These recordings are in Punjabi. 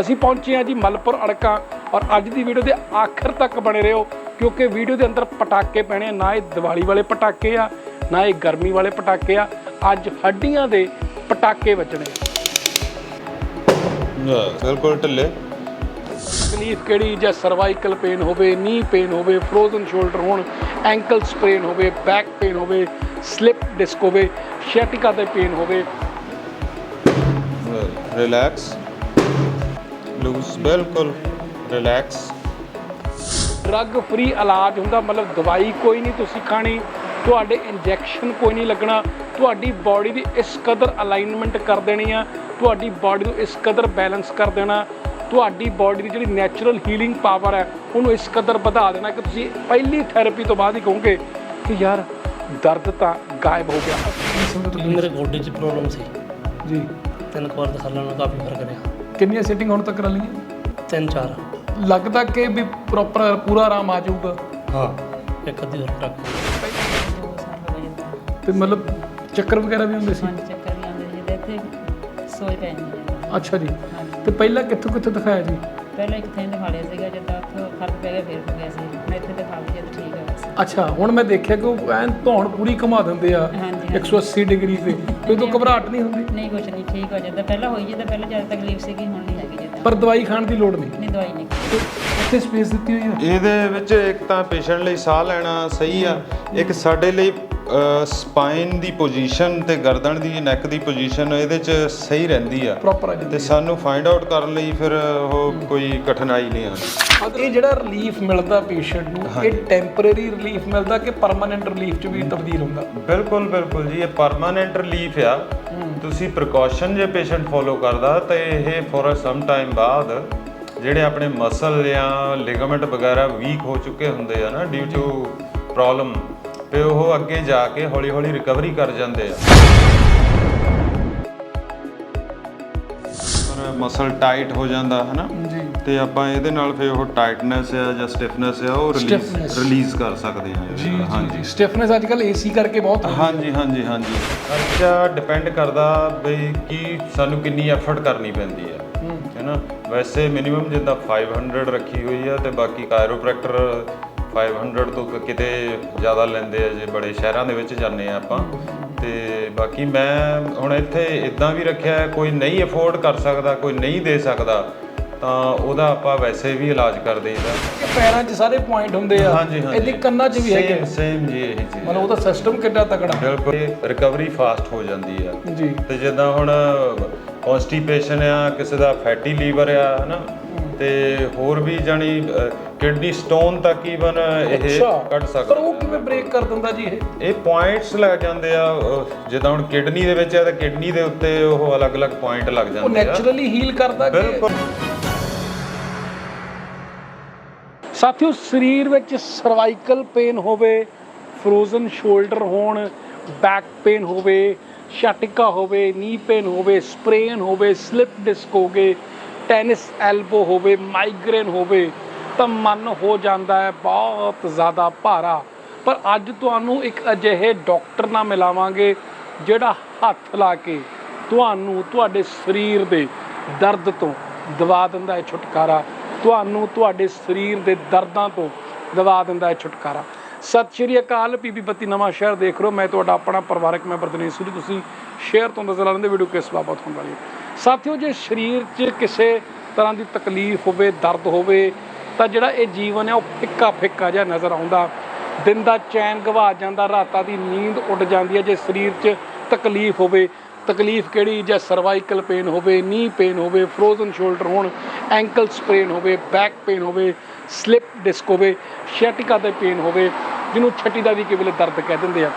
ਅਸੀਂ ਪਹੁੰਚੇ ਹਾਂ ਜੀ ਮਲਪੁਰ ਅੜਕਾਂ ਔਰ ਅੱਜ ਦੀ ਵੀਡੀਓ ਦੇ ਆਖਰ ਤੱਕ ਬਣੇ ਰਹੋ ਕਿਉਂਕਿ ਵੀਡੀਓ ਦੇ ਅੰਦਰ ਪਟਾਕੇ ਪੈਣੇ ਆ। ਨਾ ਇਹ ਦੀਵਾਲੀ ਵਾਲੇ ਪਟਾਕੇ ਆ ਨਾ ਇਹ ਗਰਮੀ ਵਾਲੇ ਪਟਾਕੇ ਆ ਅੱਜ ਹੱਡੀਆਂ ਦੇ ਪਟਾਕੇ ਵੱਜਣੇ ਆ। ਬਿਲਕੁਲ ਢਿੱਲੇ। ਤਕਲੀਫ ਕਿਹੜੀ ਜਾਂ ਸਰਵਾਈਕਲ ਪੇਨ ਹੋਵੇ ਨੀ ਪੇਨ ਹੋਵੇ ਫਰੋਜ਼ਨ ਸ਼ੋਲਡਰ ਹੋਣ ਐਂਕਲ ਸਪ੍ਰੇਨ ਹੋਵੇ ਬੈਕ ਪੇਨ ਹੋਵੇ ਸਲਿਪ ਡਿਸਕ ਹੋਵੇ ਸ਼ੈਟਿਕਾ ਦੇ ਪੇਨ ਹੋਵੇ। ਰਿਲੈਕਸ ਲੂਸ ਬਿਲਕੁਲ ਰਿਲੈਕਸ ਡਰੱਗ ਫ੍ਰੀ ਇਲਾਜ ਹੁੰਦਾ ਮਤਲਬ ਦਵਾਈ ਕੋਈ ਨਹੀਂ ਤੁਸੀਂ ਖਾਣੀ ਤੁਹਾਡੇ ਇੰਜੈਕਸ਼ਨ ਕੋਈ ਨਹੀਂ ਲੱਗਣਾ ਤੁਹਾਡੀ ਬਾਡੀ ਦੀ ਇਸ ਕਦਰ ਅਲਾਈਨਮੈਂਟ ਕਰ ਦੇਣੀ ਆ ਤੁਹਾਡੀ ਬਾਡੀ ਨੂੰ ਇਸ ਕਦਰ ਬੈਲੈਂਸ ਕਰ ਦੇਣਾ ਤੁਹਾਡੀ ਬਾਡੀ ਦੀ ਜਿਹੜੀ ਨੈਚੁਰਲ ਹੀਲਿੰਗ ਪਾਵਰ ਹੈ ਉਹਨੂੰ ਇਸ ਕਦਰ ਵਧਾ ਦੇਣਾ ਕਿ ਤੁਸੀਂ ਪਹਿਲੀ ਥੈਰੇਪੀ ਤੋਂ ਬਾਅਦ ਹੀ ਕਹੋਗੇ ਕਿ ਯਾਰ ਦਰਦ ਤਾਂ ਗਾਇਬ ਹੋ ਗਿਆ। ਮੇਰੇ ਗੋਡੇ 'ਚ ਪ੍ਰੋਬਲਮ ਸੀ। ਜੀ। ਤਿੰਨ ਕੁ ਵਾਰ ਦਿਖਾ ਲੈਣਾ ਕਾਫੀ ਫ਼ਰਕ ਰਿਹਾ। ਕਿੰਨੀਆਂ ਸੈਟਿੰਗ ਹੁਣ ਤੱਕ ਕਰ ਲਈਆਂ ਤਿੰਨ ਚਾਰ। ਲੱਗਦਾ ਕਿ ਵੀ ਪ੍ਰੋਪਰ ਪੂਰਾ ਆਰਾਮ ਆ ਜਾਊਗਾ। ਹਾਂ। ਇੱਕ ਅੱਧੀ ਹੋਰ ਟੱਕ। ਤੇ ਮਤਲਬ ਚੱਕਰ ਵਗੈਰਾ ਵੀ ਹੁੰਦੇ ਸੀ? ਪੰਜ ਚੱਕਰ ਵੀ ਆਉਂਦੇ ਤੇ ਇੱਥੇ ਸੋਚ ਪੈ ਜਾਂਦੀ ਹੈ ਅੱਛਾ ਜੀ। ਹਾਂਜੀ। ਤੇ ਪਹਿਲਾਂ ਕਿੱਥੋਂ ਕਿੱਥੋਂ ਦਿਖਾਇਆ ਜੀ? ਪਹਿਲਾਂ ਇੱਕ ਥੈਂ ਦਿਖਾ ਲਿਆ ਸੀਗਾ ਜਦੋਂ ਉੱਥੋਂ ਫ਼ਰਕ ਪੈ ਗਿਆ ਫਿਰ ਹੋ ਗਿਆ ਸੀ। ਮੈਂ ਇੱਥੇ ਦਿਖਾ ਲਿਆ ਤਾਂ ਠੀਕ ਹੈ ਬਸ ਅੱਛਾ ਹੁਣ ਮੈਂ ਦੇਖਿਆ ਕਿ ਉਹ ਐਨ ਧੌਣ ਪੂਰੀ ਘੁਮਾ ਦਿੰਦੇ ਆ। ਹਾਂਜੀ, ਹਾਂਜੀ। 180 ਡਿਗਰੀ ਤੇ। ਤੇ ਉਦੋਂ ਘਬਰਾਹਟ ਨਹੀਂ ਹੁੰਦੀ? ਨਹੀਂ ਕੁਛ ਨਹੀਂ ਠੀਕ ਹੋ ਜਾਂਦਾ। ਪਹਿਲਾਂ ਹੋਈ ਜਾਂਦਾ ਪਹਿਲਾਂ ਜ਼ਿਆਦਾ ਤਕਲੀਫ ਸੀਗੀ ਹੁਣ ਨਹੀਂ ਹੈਗੀ ਜਿੱਦਾਂ। ਪਰ ਦਵਾਈ ਖਾਣ ਦੀ ਲੋੜ ਨਹੀਂ? ਨਹੀਂ ਦਵਾਈ ਨਹੀਂ ਤੇ ਇੱਥੇ ਸਪੇਸ ਦਿੱਤੀ ਹੋਈ ਆ? ਇਹਦੇ ਵਿੱਚ ਇੱਕ ਤਾਂ ਪੇਸ਼ੈਂਟ ਲਈ ਸਾਹ ਲੈਣਾ ਸਹੀ ਆ ਇੱਕ ਸਾਡੇ ਲਈ ਸਪਾਈਨ ਦੀ ਪੋਜੀਸ਼ਨ ਤੇ ਗਰਦਨ ਦੀ ਨੈਕ ਦੀ ਪੋਜੀਸ਼ਨ ਇਹਦੇ 'ਚ ਸਹੀ ਰਹਿੰਦੀ ਆ। ਪ੍ਰੋਪਰ ਆ ਤੇ ਜਾਂਦੀ ਸਾਨੂੰ ਫਾਈਂਡ ਆਊਟ ਕਰਨ ਲਈ ਫਿਰ ਉਹ ਕੋਈ ਕਠਿਨਾਈ ਨਹੀਂ ਆਉਂਦੀ ਇਹ ਜਿਹੜਾ ਰਿਲੀਫ ਮਿਲਦਾ ਪੇਸ਼ੈਂਟ ਨੂੰ ਇਹ ਟੈਂਪਰੇਰੀ ਰਿਲੀਫ ਮਿਲਦਾ ਕਿ ਪਰਮਨੈਂਟ ਰਿਲੀਫ ਚ ਵੀ ਤਬਦੀਲ ਹੁੰਦਾ? ਬਿਲਕੁਲ ਬਿਲਕੁਲ ਜੀ ਇਹ ਪਰਮਾਨੈਂਟ ਰਿਲੀਫ ਆ। ਤੁਸੀਂ ਪ੍ਰੀਕਾਸ਼ਨ ਜੇ ਪੇਸ਼ੈਂਟ ਫੋਲੋ ਕਰਦਾ ਤੇ ਇਹ ਫੋਰ ਸਮ ਟਾਈਮ ਬਾਅਦ ਜਿਹੜੇ ਆਪਣੇ ਮਸਲ ਜਾਂ ਲਿਗਾਮੈਂਟ ਵਗੈਰਾ ਵੀਕ ਹੋ ਚੁੱਕੇ ਹੁੰਦੇ ਆ ਨਾ ਡਿਊ ਟੂ ਪ੍ਰੋਬਲਮ ਤੇ ਉਹ ਅੱਗੇ ਜਾ ਕੇ ਹੌਲੀ ਹੌਲੀ ਰਿਕਵਰੀ ਕਰ ਜਾਂਦੇ ਆ ਪਰ ਮਸਲ ਟਾਈਟ ਹੋ ਜਾਂਦਾ ਹੈ ਨਾ ਜੀ ਤੇ ਆਪਾਂ ਇਹਦੇ ਨਾਲ ਫਿਰ ਉਹ ਟਾਈਟਨੈਸ ਆ ਜਾਂ ਸਟਿਫਨੈਸ ਆ ਉਹ ਰਿਲੀਜ਼ Stiffness। ਰਿਲੀਜ਼ ਕਰ ਸਕਦੇ ਆ ਇਹਦੇ ਨਾਲ। ਸਟਿਫਨੈਸ ਅੱਜ ਕੱਲ ਏਸੀ ਕਰਕੇ ਬਹੁਤ ਹੋ ਗਈ। ਹਾਂਜੀ ਹਾਂਜੀ ਹਾਂਜੀ ਖਰਚਾ ਡਿਪੈਂਡ ਕਰਦਾ ਬਈ ਕੀ ਸਾਨੂੰ ਕਿੰਨੀ ਐਫਰਟ ਕਰਨੀ ਪੈਂਦੀ ਹੈ ਹੂੰ। ਹੈਨਾ ਵੈਸੇ ਮਿਨੀਮਮ ਜਿੱਦਾਂ 500 ਰੱਖੀ ਹੋਈ ਆ ਤੇ ਬਾਕੀ ਕਾਇਰੋਪ੍ਰੈਕਟਰ 500 ਤੋਂ ਕਿਤੇ ਜ਼ਿਆਦਾ ਲੈਂਦੇ ਆ ਜੇ ਬੜੇ ਸ਼ਹਿਰਾਂ ਦੇ ਵਿੱਚ ਜਾਂਦੇ ਆ ਆਪਾਂ। ਤੇ ਬਾਕੀ ਮੈਂ ਹੁਣ ਇੱਥੇ ਇਦਾਂ ਵੀ ਰੱਖਿਆ ਕੋਈ ਨਹੀਂ ਅਫੋਰਡ ਕਰ ਸਕਦਾ ਕੋਈ ਨਹੀਂ ਦੇ ਸਕਦਾ ਤਾਂ ਉਹਦਾ ਆਪਾਂ ਵੈਸੇ ਵੀ ਇਲਾਜ ਕਰ ਦੇਈਦਾ। ਪੈਰਾਂ 'ਚ ਸਾਰੇ ਪੁਆਇੰਟ ਹੁੰਦੇ ਆ। ਹਾਂਜੀ ਹਾਂਜੀ। ਇਹਦੇ ਕੰਨਾਂ 'ਚ ਵੀ ਹੈਗੇ ਸੇਮ ਸੇਮ ਜੀ ਇਹ ਚੀਜ਼ ਮਤਲਬ ਉਹਦਾ ਸਿਸਟਮ ਕਿੱਡਾ ਤਕੜਾ। ਬਿਲਕੁਲ ਰਿਕਵਰੀ ਫਾਸਟ ਹੋ ਜਾਂਦੀ ਆ। ਜੀ। ਤੇ ਜਿੱਦਾਂ ਹੁਣ ਕਨਸਟੀਪੇਸ਼ਨ ਆ ਕਿਸੇ ਦਾ ਫੈਟੀ ਲੀਵਰ ਆ ਹਨਾ? ਤੇ ਹੋਰ ਵੀ ਜਾਨੀ ਕਿਡਨੀ ਸਟੋਨ ਤੱਕ ਈਵਨ ਇਹ ਕੱਢ ਪਰ ਸਕਦਾ। ਉਹ ਕਿਵੇਂ ਬ੍ਰੇਕ ਕਰ ਦਿੰਦਾ ਜੀ ਇਹ? ਇਹ ਪੁਆਇੰਟਸ ਲੱਗ ਜਾਂਦੇ ਆ ਜਿੱਦਾਂ ਹੁਣ ਕਿਡਨੀ ਦੇ ਵਿੱਚ ਆ ਤਾਂ ਕਿਡਨੀ ਦੇ ਉੱਤੇ ਉਹ ਅਲੱਗ-ਅਲੱਗ ਪੁਆਇੰਟ ਲੱਗ ਉਹ ਜਾਂਦੇ ਆ। ਨੈਚੁਰਲੀ ਹੀਲ ਕਰਦਾ ਕਿ ਸਾਥੀਓ ਸਰੀਰ ਵਿੱਚ ਸਰਵਾਈਕਲ ਪੇਨ ਹੋਵੇ ਫਰੋਜ਼ਨ ਸ਼ੋਲਡਰ ਹੋਣ ਬੈਕ ਪੇਨ ਹੋਵੇ ਛਟਕਾ ਹੋਵੇ ਨੀ ਪੇਨ ਹੋਵੇ ਸਪਰੇਨ ਹੋਵੇ ਸਲਿਪ ਡਿਸਕ ਹੋਵੇ ਟੈਨਿਸ ਐਲਬੋ ਹੋਵੇ ਮਾਈਗ੍ਰੇਨ ਹੋਵੇ ਤਾਂ ਮਨ ਹੋ ਜਾਂਦਾ ਹੈ, ਬਹੁਤ ਜ਼ਿਆਦਾ ਭਾਰਾ। ਪਰ ਅੱਜ ਤੁਹਾਨੂੰ ਇੱਕ ਅਜਿਹੇ ਡਾਕਟਰ ਨਾਲ ਮਿਲਾਵਾਂਗੇ, ਜਿਹੜਾ ਹੱਥ ਲਾ ਕੇ ਤੁਹਾਨੂੰ, ਤੁਹਾਡੇ ਸਰੀਰ ਦੇ ਦਰਦ ਤੋਂ ਦਵਾ ਦਿੰਦਾ ਹੈ ਛੁਟਕਾਰਾ। ਤੁਹਾਨੂੰ ਤੁਹਾਡੇ ਸਰੀਰ ਦੇ ਦਰਦਾਂ ਤੋਂ ਦਵਾ ਦਿੰਦਾ ਹੈ ਛੁਟਕਾਰਾ। ਸਤਿ ਸ਼੍ਰੀ ਅਕਾਲ ਪੀਪੀ ਬੱਤੀ ਨਵਾਂ ਸ਼ਹਿਰ ਦੇਖ ਰਹੇ ਮੈਂ ਤੁਹਾਡਾ ਆਪਣਾ ਪਰਿਵਾਰਕ ਮੈਂਬਰ ਦਿਨੇਸ਼ ਸੂਰੀ। ਤੁਸੀਂ ਸ਼ੇਅਰ ਤੋਂ ਨਜ਼ਰ ਆਉਂਦੇ ਵੀਡੀਓ ਕਿਸ ਬਾਬਤ ਹੋਣ ਵਾਲੀ ਹੈ। ਸਾਥੀਓ, ਜੇ ਸਰੀਰ 'ਚ ਕਿਸੇ ਤਰ੍ਹਾਂ ਦੀ ਤਕਲੀਫ ਹੋਵੇ, ਦਰਦ ਹੋਵੇ ਤਾਂ ਜਿਹੜਾ ਇਹ ਜੀਵਨ ਹੈ ਉਹ ਫਿੱਕਾ ਫਿੱਕਾ ਜਿਹਾ ਨਜ਼ਰ ਆਉਂਦਾ। ਦਿਨ ਦਾ ਚੈਨ ਗਵਾ ਜਾਂਦਾ, ਰਾਤਾਂ ਦੀ ਨੀਂਦ ਉੱਡ ਜਾਂਦੀ ਹੈ। ਜੇ ਸਰੀਰ 'ਚ ਤਕਲੀਫ ਹੋਵੇ, ਤਕਲੀਫ ਕਿਹੜੀ? ਜਾਂ ਸਰਵਾਈਕਲ ਪੇਨ ਹੋਵੇ ਨੀ ਪੇਨ ਹੋਵੇ ਫਰੋਜ਼ਨ ਸ਼ੋਲਡਰ ਹੋਣ ਐਂਕਲ ਸਪ੍ਰੇਨ ਹੋਵੇ ਬੈਕ ਪੇਨ ਹੋਵੇ ਸਲਿਪ ਡਿਸਕ ਹੋਵੇ ਸ਼ੈਟਿਕਾ ਦੇ ਪੇਨ ਹੋਵੇ, ਜਿਹਨੂੰ ਛੱਟੀ ਦਾ ਵੀ ਕਿਵਲੇ ਦਰਦ ਕਹਿ ਦਿੰਦੇ ਆ।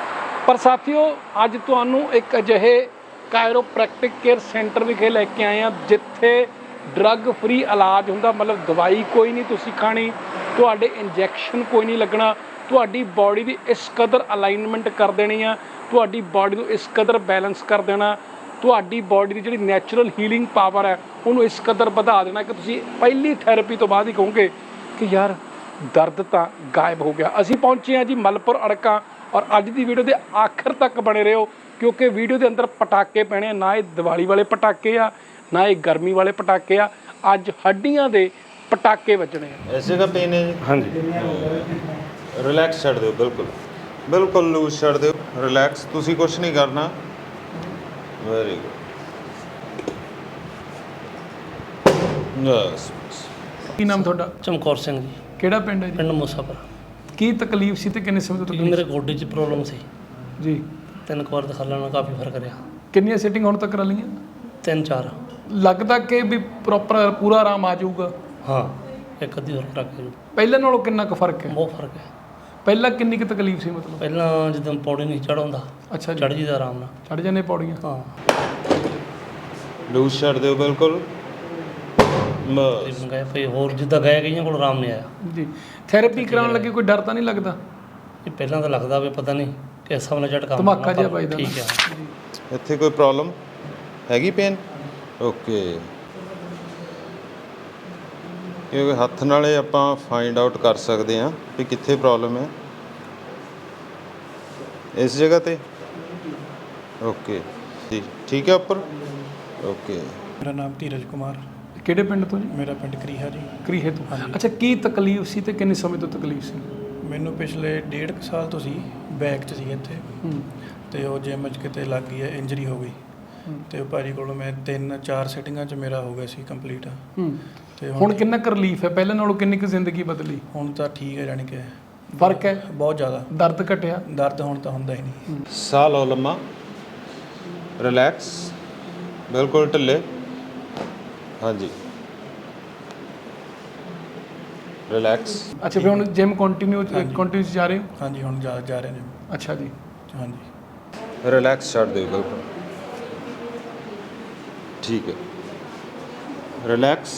ਪਰ ਸਾਥੀਓ, ਅੱਜ ਤੁਹਾਨੂੰ ਇੱਕ ਅਜਿਹੇ ਕਾਇਰੋਪ੍ਰੈਕਟਿਕ ਕੇਅਰ ਸੈਂਟਰ ਵਿਖੇ ਲੈ ਕੇ ਆਏ ਆ ਜਿੱਥੇ ਡਰੱਗ ਫ੍ਰੀ ਇਲਾਜ ਹੁੰਦਾ, ਮਤਲਬ ਦਵਾਈ ਕੋਈ ਨਹੀਂ ਤੁਸੀਂ ਖਾਣੀ, ਤੁਹਾਡੇ ਇੰਜੈਕਸ਼ਨ ਕੋਈ ਨਹੀਂ ਲੱਗਣਾ, ਤੁਹਾਡੀ ਬਾਡੀ ਦੀ ਇਸ ਕਦਰ ਅਲਾਈਨਮੈਂਟ ਕਰ ਦੇਣੀ ਆ, ਤੁਹਾਡੀ ਬਾਡੀ ਨੂੰ ਇਸ ਕਦਰ ਬੈਲੈਂਸ ਕਰ ਦੇਣਾ, ਤੁਹਾਡੀ ਬਾਡੀ ਦੀ ਜਿਹੜੀ ਨੈਚੁਰਲ ਹੀਲਿੰਗ ਪਾਵਰ ਹੈ, ਉਹਨੂੰ ਇਸ ਕਦਰ ਵਧਾ ਦੇਣਾ ਕਿ ਤੁਸੀਂ ਪਹਿਲੀ ਥੈਰੇਪੀ ਤੋਂ ਬਾਅਦ ਹੀ ਕਹੋਗੇ ਕਿ ਯਾਰ ਦਰਦ ਤਾਂ ਗਾਇਬ ਹੋ ਗਿਆ। ਅਸੀਂ ਪਹੁੰਚੇ ਹਾਂ ਜੀ ਮਲਪੁਰ ਅੜਕਾਂ ਔਰ ਅੱਜ ਦੀ ਵੀਡੀਓ ਦੇ ਆਖਰ ਤੱਕ ਬਣੇ ਰਹੋ, ਕਿਉਂਕਿ ਵੀਡੀਓ ਦੇ ਅੰਦਰ ਪਟਾਕੇ ਪੈਣੇ ਆ, ਨਾ ਇਹ ਦੀਵਾਲੀ ਵਾਲੇ ਪਟਾਕੇ ਆ ਨਾ ਇਹ ਗਰਮੀ ਵਾਲੇ ਪਟਾਕੇ ਆ ਅੱਜ ਹੱਡੀਆਂ ਦੇ ਪਟਾਕੇ ਵੱਜਣੇ ਆ। ਐਸੇ ਦਾ ਪੇਨ ਹੈ ਜੀ ਹਾਂਜੀ। ਰਿਲੈਕਸ ਛੱਡ ਦਿਓ ਬਿਲਕੁਲ। ਬਿਲਕੁਲ ਲੂਜ਼ ਛੱਡ ਦਿਓ ਰਿਲੈਕਸ ਤੁਸੀਂ ਕੁਝ ਨਹੀਂ ਕਰਨਾ। ਵੈਰੀ ਗੁੱਡ ਯਸ ਕੀ ਨਾਮ ਤੁਹਾਡਾ? ਚਮਕੌਰ ਸਿੰਘ ਜੀ। ਕਿਹੜਾ ਪਿੰਡ ਹੈ ਜੀ? ਪਿੰਡ ਮੁਸਾਫਰ ਕੀ ਤਕਲੀਫ ਸੀ ਤੇ ਕਿੰਨੇ ਸਮੇਂ ਤੋਂ ਤਕਲੀਫ ਮੇਰੇ ਗੋਡੇ 'ਚ ਪ੍ਰੋਬਲਮ ਸੀ। ਜੀ। ਤਿੰਨ ਕੁ ਵਾਰ ਦਿਖਾ ਲੈਣਾ ਕਾਫੀ ਫ਼ਰਕ ਰਿਹਾ। ਕਿੰਨੀਆਂ ਸਿਟਿੰਗ ਹੁਣ ਤੱਕ ਕਰ ਲਈਆਂ? ਤਿੰਨ ਚਾਰ। ਲੱਗਦਾ ਕਿ ਵੀ ਪ੍ਰੋਪਰ ਪੂਰਾ ਆਰਾਮ ਆ ਜਾਊਗਾ? ਹਾਂ। ਇੱਕ ਅੱਧੀ ਹੋਰ ਰੱਖ ਕੇ ਪਹਿਲਾਂ ਨਾਲੋਂ ਕਿੰਨਾ ਕੁ ਫ਼ਰਕ ਹੈ? ਬਹੁਤ ਫ਼ਰਕ ਹੈ। ਪਹਿਲਾਂ ਕਿੰਨੀ ਕੁ ਤਕਲੀਫ ਸੀ ਮਤਲਬ? ਪਹਿਲਾਂ ਜਦੋਂ ਪੌੜੀ ਨਹੀਂ ਚੜਾਉਂਦਾ ਅੱਛਾ ਜੀ। ਚੜ ਜੀਦਾ ਆਰਾਮ ਨਾਲ। ਚੜ ਜਾਂਦੇ ਪੌੜੀਆਂ? ਹਾਂ। ਲੂਜ਼ ਛੱਡ ਦਿਓ ਬਿਲਕੁਲ। ਬਸ। ਮੰਗਾਇਆ ਭਈ ਹੋਰ ਜਿੱਦਾਂ ਗਏ ਗਈਆਂ ਕੋਲ ਆਰਾਮ ਨਹੀਂ ਆਇਆ। ਜੀ। ਥੈਰੇਪੀ ਕਰਾਉਣ ਲੱਗੇ ਕੋਈ ਡਰ ਤਾਂ ਨਹੀਂ ਲੱਗਦਾ? ਇਹ ਪਹਿਲਾਂ ਤਾਂ ਲੱਗਦਾ ਵੀ ਪਤਾ ਨਹੀਂ ਕਿਸ ਹਿਸਾਬ ਨਾਲ ਝਟਕਾ ਧਮਾਕਾ ਜਿਹਾ ਵੱਜਦਾ। ਠੀਕ ਹੈ। ਇੱਥੇ ਕੋਈ ਪ੍ਰੋਬਲਮ ਹੈਗੀ ਪੇਨ ਓਕੇ। ਕਿਉਂਕਿ ਹੱਥ ਨਾਲੇ ਆਪਾਂ ਫਾਈਂਡ ਆਊਟ ਕਰ ਸਕਦੇ ਹਾਂ ਵੀ ਕਿੱਥੇ ਪ੍ਰੋਬਲਮ ਹੈ। ਇਸ ਜਗ੍ਹਾ ਤੇ? ਓਕੇ। ਜੀ ਠੀਕ ਹੈ ਉੱਪਰ? ਓਕੇ। ਮੇਰਾ ਨਾਮ ਧੀਰਜ ਕੁਮਾਰ। ਕਿਹੜੇ ਪਿੰਡ ਤੋਂ ਜੀ? ਮੇਰਾ ਪਿੰਡ ਕਰੀਹਾ ਜੀ। ਕਰੀਹੇ ਤੋਂ। ਅੱਛਾ ਕੀ ਤਕਲੀਫ ਸੀ ਤੇ ਕਿੰਨੇ ਸਮੇਂ ਤੋਂ ਤਕਲੀਫ ਸੀ? ਮੈਨੂੰ ਪਿਛਲੇ ਡੇਢ ਕੁ ਸਾਲ ਤੋਂ ਸੀ ਬੈਕ 'ਚ ਸੀ ਇੱਥੇ। ਹੂੰ। ਤੇ ਉਹ ਜਿਮ 'ਚ ਕਿਤੇ ਲੱਗ ਗਈ ਹੈ ਇੰਜਰੀ ਹੋ ਗਈ। ਤੇ ਉਹ ਭਾਜੀ ਕੋਲੋਂ ਮੈਂ ਤਿੰਨ ਚਾਰ ਸਿਟਿੰਗਾਂ 'ਚ ਮੇਰਾ ਹੋ ਗਿਆ ਸੀ ਕੰਪਲੀਟ ਹੂੰ। ਤੇ ਹੁਣ ਹੁਣ ਕਿੰਨਾ ਕੁ ਰਿਲੀਫ ਹੈ? ਪਹਿਲਾਂ ਨਾਲੋਂ ਕਿੰਨੀ ਕੁ ਜ਼ਿੰਦਗੀ ਬਦਲੀ? ਹੁਣ ਤਾਂ ਠੀਕ ਹੈ ਜਾਣੀ ਕਿ ਫ਼ਰਕ ਹੈ? ਬਹੁਤ ਜ਼ਿਆਦਾ। ਦਰਦ ਘਟਿਆ? ਦਰਦ ਹੁਣ ਤਾਂ ਹੁੰਦਾ ਹੀ ਨਹੀਂ। ਸਾਹ ਲਓ ਲੰਮਾ। ਰਿਲੈਕਸ ਬਿਲਕੁਲ ਢਿੱਲੇ। ਹਾਂਜੀ। ਰਿਲੈਕਸ ਅੱਛਾ ਫਿਰ ਹੁਣ ਜਿਮ ਕੰਟੀਨਿਊ ਕੰਟੀਨਿਊ ਜਾ ਰਹੇ ਹੋ? ਹਾਂਜੀ ਹੁਣ ਜਾ ਜਾ ਰਹੇ ਨੇ। ਅੱਛਾ ਜੀ। ਹਾਂਜੀ। ਰਿਲੈਕਸ ਛੱਡ ਦਿਓ ਬਿਲਕੁਲ। ਠੀਕ ਹੈ। ਰਿਲੈਕਸ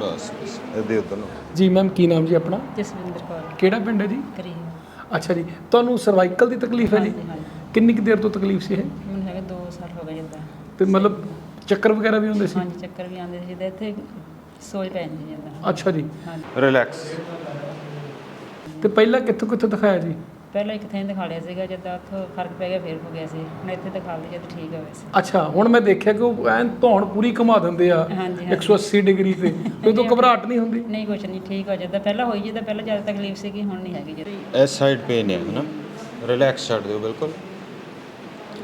ਬਸ ਬਸ ਇਹਦੇ ਉੱਤੇ ਨੂੰ। ਜੀ ਮੈਮ ਕੀ ਨਾਮ ਜੀ ਆਪਣਾ? ਜਸਵਿੰਦਰ ਕੌਰ। ਕਿਹੜਾ ਪਿੰਡ ਹੈ ਜੀ? ਕਰੀ ਅੱਛਾ ਜੀ ਤੁਹਾਨੂੰ ਸਰਵਾਈਕਲ ਦੀ ਤਕਲੀਫ ਹੈ ਜੀ? ਹਾਂਜੀ ਹਾਂਜੀ। ਕਿੰਨੀ ਕੁ ਦੇਰ ਤੋਂ ਤਕਲੀਫ ਸੀ ਇਹ? ਮੈਨੂੰ ਹੈਗਾ 2 ਸਾਲ ਹੋ ਗਏ ਜਿੱਦਾਂ ਤੇ ਮਤਲਬ ਚੱਕਰ ਵਗੈਰਾ ਵੀ ਹੁੰਦੇ ਸੀ? ਹਾਂਜੀ ਚੱਕਰ ਵੀ ਆਉਂਦੇ ਸੀ ਜਿੱਦਾਂ ਇੱਥੇ ਸੋਜ ਪੈ ਜਾਂਦੀ ਜਿੱਦਾਂ ਅੱਛਾ ਜੀ। ਰਿਲੈਕਸ ਤੇ ਪਹਿਲਾਂ ਕਿੱਥੋਂ ਕਿੱਥੋਂ ਦਿਖਾਇਆ ਜੀ? ਪਹਿਲਾਂ ਇੱਕ ਥਾਂ ਦਿਖਾ ਲਿਆ ਸੀਗਾ ਜਿੱਦਾਂ ਉੱਥੋਂ ਫ਼ਰਕ ਪੈ ਗਿਆ ਫੇਰ ਹੋ ਗਿਆ ਸੀ। ਹੁਣ ਇੱਥੇ ਦਿਖਾ ਲਈ ਜਦ ਠੀਕ ਹੋ ਗਿਆ ਸੀ ਅੱਛਾ ਹੁਣ ਮੈਂ ਦੇਖਿਆ ਕਿ ਉਹ ਐਨ ਧੌਣ ਪੂਰੀ ਘੁਮਾ ਦਿੰਦੇ ਆ ਹਾਂਜੀ, ਹਾਂਜੀ। 180 ਡਿਗਰੀ ਤੇ। ਕੋਈ ਤੋਂ ਘਬਰਾਹਟ ਨਹੀਂ। ਹੁੰਦੀ? ਨਹੀਂ ਕੁਛ ਨਹੀਂ ਠੀਕ ਹੋ ਜਾਂਦਾ ਪਹਿਲਾਂ ਹੋਈ ਜਿੱਦਾਂ ਪਹਿਲਾਂ ਜ਼ਿਆਦਾ ਤਕਲੀਫ ਸੀਗੀ ਹੁਣ ਨਹੀਂ ਹੈਗੀ ਜਿਹੜੀ ਇਸ ਸਾਈਡ ਪੇਨ ਹੈ ਨਾ ਰਿਲੈਕਸ ਛੱਡ ਦਿਓ ਬਿਲਕੁਲ।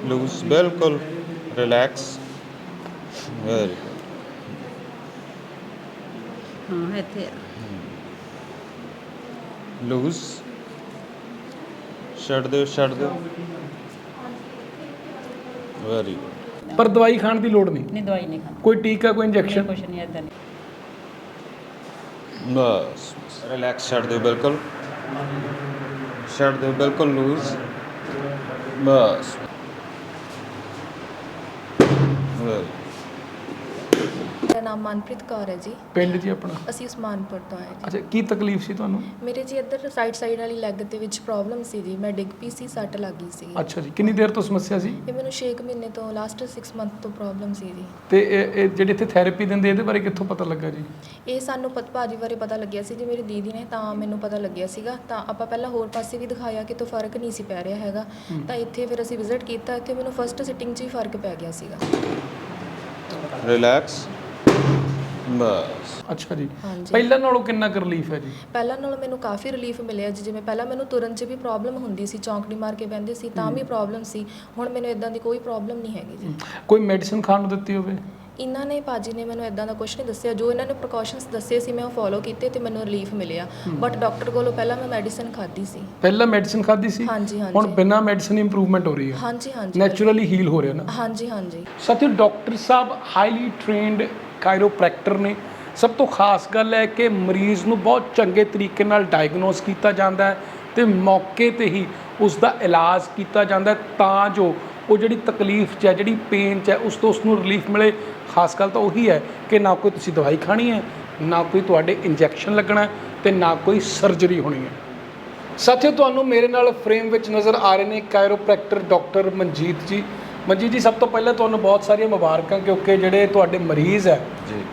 ਲੂਜ਼ ਬਿਲਕੁਲ। ਰਿਲੈਕਸ ਵੈਰੀ ਹਾਂ ਇੱਥੇ ਲੂਜ਼ ਛੱਡ ਦਿਓ ਛੱਡ ਦਿਓ। ਵੈਰੀ ਪਰ ਦਵਾਈ ਖਾਣ ਦੀ ਲੋੜ ਨਹੀਂ। ਨਹੀਂ ਦਵਾਈ ਨਹੀਂ ਖਾਂਦੀ। ਕੋਈ ਟੀਕਾ ਕੋਈ ਇੰਜੈਕਸ਼ਨ ਕੁਛ ਨਹੀਂ ਏਦਾਂ ਨਹੀਂ। ਬਸ ਰਿਲੈਕਸ ਛੱਡ ਦਿਓ ਬਿਲਕੁਲ। ਛੱਡ ਦਿਓ ਬਿਲਕੁਲ ਲੂਜ਼ ਬਸ। ਮੇਰਾ ਨਾਮ ਮਨਪ੍ਰੀਤ ਕੌਰ ਹੈ ਜੀ। ਪਿੰਡ ਜੀ ਆਪਣਾ? ਅਸੀਂ ਉਸਮਾਨਪੁਰ ਤੋਂ ਆਏ ਜੀ। ਅੱਛਾ ਕੀ ਤਕਲੀਫ ਸੀ ਤੁਹਾਨੂੰ? ਮੇਰੇ ਜੀ ਇੱਧਰ ਸਾਈਡ ਸਾਈਡ ਵਾਲੀ ਲੈਗ ਦੇ ਵਿੱਚ ਪ੍ਰੋਬਲਮ ਸੀ ਜੀ। ਮੈਂ ਡਿੱਗ ਪਈ ਸੀ ਸੱਟ ਲੱਗ ਗਈ ਸੀ। ਅੱਛਾ ਜੀ ਕਿੰਨੀ ਦੇਰ ਤੋਂ ਸਮੱਸਿਆ ਸੀ? ਇਹ ਮੈਨੂੰ 6 ਮਹੀਨੇ ਤੋਂ ਲਾਸਟ 6 ਮੰਥ ਤੋਂ ਪ੍ਰੋਬਲਮ ਸੀ ਜੀ। ਤੇ ਇਹ ਇਹ ਜਿਹੜੇ ਇੱਥੇ ਥੈਰੇਪੀ ਦਿੰਦੇ ਇਹਦੇ ਬਾਰੇ ਕਿੱਥੋਂ ਪਤਾ ਲੱਗਾ ਜੀ? ਇਹ ਸਾਨੂੰ ਪਤ ਭਾਜੀ ਬਾਰੇ ਪਤਾ ਲੱਗਿਆ ਸੀ ਜੀ ਮੇਰੀ ਦੀਦੀ ਨੇ ਤਾਂ ਮੈਨੂੰ ਪਤਾ ਲੱਗਿਆ ਸੀਗਾ। ਤਾਂ ਆਪਾਂ ਪਹਿਲਾਂ ਹੋਰ ਪਾਸੇ ਵੀ ਦਿਖਾਇਆ ਕਿ ਤੋਂ ਫ਼ਰਕ ਨਹੀਂ ਸੀ ਪੈ ਰਿਹਾ ਹੈਗਾ। ਤਾਂ ਇੱਥੇ ਫਿਰ ਅਸੀਂ ਵਿਜ਼ਿਟ ਕੀਤਾ ਇੱਥੇ ਮੈਨੂੰ ਫਸਟ ਸਿਟਿੰਗ 'ਚ ਹੀ ਫ਼ਰਕ ਪੈ ਗਿਆ ਸੀਗਾ। ਰਿਲੈਕਸ ਬਸ। ਅੱਛਾ ਜੀ। ਹਾਂਜੀ। ਪਹਿਲਾਂ ਨਾਲੋਂ ਕਿੰਨਾ ਕੁ ਰਿਲੀਫ ਹੈ ਜੀ? ਪਹਿਲਾਂ ਨਾਲੋਂ ਮੈਨੂੰ ਕਾਫੀ ਰਿਲੀਫ ਮਿਲਿਆ ਜੀ। ਜਿਵੇਂ ਪਹਿਲਾਂ ਮੈਨੂੰ ਤੁਰਨ 'ਚ ਵੀ ਪ੍ਰੋਬਲਮ ਹੁੰਦੀ ਸੀ ਚੌਂਕੜੀ ਮਾਰ ਕੇ ਬਹਿੰਦੇ ਸੀ ਤਾਂ ਵੀ ਪ੍ਰੋਬਲਮ ਸੀ। ਹੁਣ ਮੈਨੂੰ ਇਦਾਂ ਦੀ ਕੋਈ ਪ੍ਰੋਬਲਮ ਨਹੀਂ ਹੈਗੀ ਜੀ। ਕੋਈ ਮੈਡੀਸਿਨ ਖਾਣ ਨੂੰ ਦਿੱਤੀ ਹੋਵੇ? ਇਹਨਾਂ ਨੇ ਭਾਜੀ ਨੇ ਮੈਨੂੰ ਇਦਾਂ ਦਾ ਕੁਝ ਨਹੀਂ ਦੱਸਿਆ। ਜੋ ਇਹਨਾਂ ਨੇ ਪ੍ਰੀਕਾਸ਼ਨਸ ਦੱਸੇ ਸੀ ਮੈਂ ਉਹ ਫੋਲੋ ਕੀਤੇ ਤੇ ਮੈਨੂੰ ਰਿਲੀਫ ਮਿਲਿਆ। ਬਟ ਡਾਕਟਰ ਕੋਲੋਂ ਪਹਿਲਾਂ ਮੈਂ ਮੈਡੀਸਿਨ ਖਾਧੀ ਸੀ। ਪਹਿਲਾਂ ਮੈਡੀਸਿਨ ਖਾਧੀ ਸੀ? ਹਾਂਜੀ ਹੁਣ ਹਾਂਜੀ ਬਿਨਾਂ ਮੈਡੀਸਿਨ ਇੰਪਰੂਵਮੈਂਟ ਹੋ ਰਹੀ ਹੈ। ਹਾਂਜੀ ਹਾਂਜੀ। ਨੈਚੁਰਲੀ ਹੀਲ ਹੋ ਰਿਹਾ ਨਾ। ਹਾਂਜੀ ਹਾਂਜੀ। ਸਾਥੀਓ ਡਾਕਟਰ ਸਾਹਿਬ ਹਾਈਲੀ ਟ੍ਰੇਨਡ ਕਾਇਰੋਪ੍ਰੈਕਟਰ ਨੇ। ਸਭ ਤੋਂ ਖਾਸ ਗੱਲ ਹੈ ਕਿ ਮਰੀਜ਼ ਨੂੰ ਬਹੁਤ ਚੰਗੇ ਤਰੀਕੇ ਨਾਲ ਡਾਇਗਨੋਸ ਕੀਤਾ ਜਾਂਦਾ ਹੈ ਤੇ ਮੌਕੇ ਤੇ ਹੀ ਉਸ ਦਾ ਇਲਾਜ ਕੀਤਾ ਜਾਂਦਾ ਤਾਂ ਜੋ ਉਹ ਜਿਹੜੀ ਤਕਲੀਫ 'ਚ ਹੈ, ਜਿਹੜੀ ਪੇਨ 'ਚ ਹੈ, ਉਸ ਤੋਂ ਉਸ ਨੂੰ ਰਿਲੀਫ ਮਿਲੇ। ਖਾਸ ਗੱਲ ਤਾਂ ਉਹੀ ਹੈ ਕਿ ਨਾ ਕੋਈ ਤੁਸੀਂ ਦਵਾਈ ਖਾਣੀ ਹੈ, ਨਾ ਕੋਈ ਤੁਹਾਡੇ ਇੰਜੈਕਸ਼ਨ ਲੱਗਣਾ ਹੈ ਤੇ ਨਾ ਕੋਈ ਸਰਜਰੀ ਹੋਣੀ ਹੈ। ਸਾਥੀਓ, ਤੁਹਾਨੂੰ ਮੇਰੇ ਨਾਲ ਫਰੇਮ ਵਿੱਚ ਨਜ਼ਰ ਆ ਰਹੇ ਨੇ ਕਾਇਰੋਪ੍ਰੈਕਟਰ ਡਾਕਟਰ ਮਨਜੀਤ ਜੀ। ਮਨਜੀਤ ਜੀ ਸਭ ਤੋਂ ਪਹਿਲਾਂ ਤੁਹਾਨੂੰ ਬਹੁਤ ਸਾਰੀਆਂ ਮੁਬਾਰਕਾਂ ਕਿਉਂਕਿ ਜਿਹੜੇ ਤੁਹਾਡੇ ਮਰੀਜ਼ ਹੈ।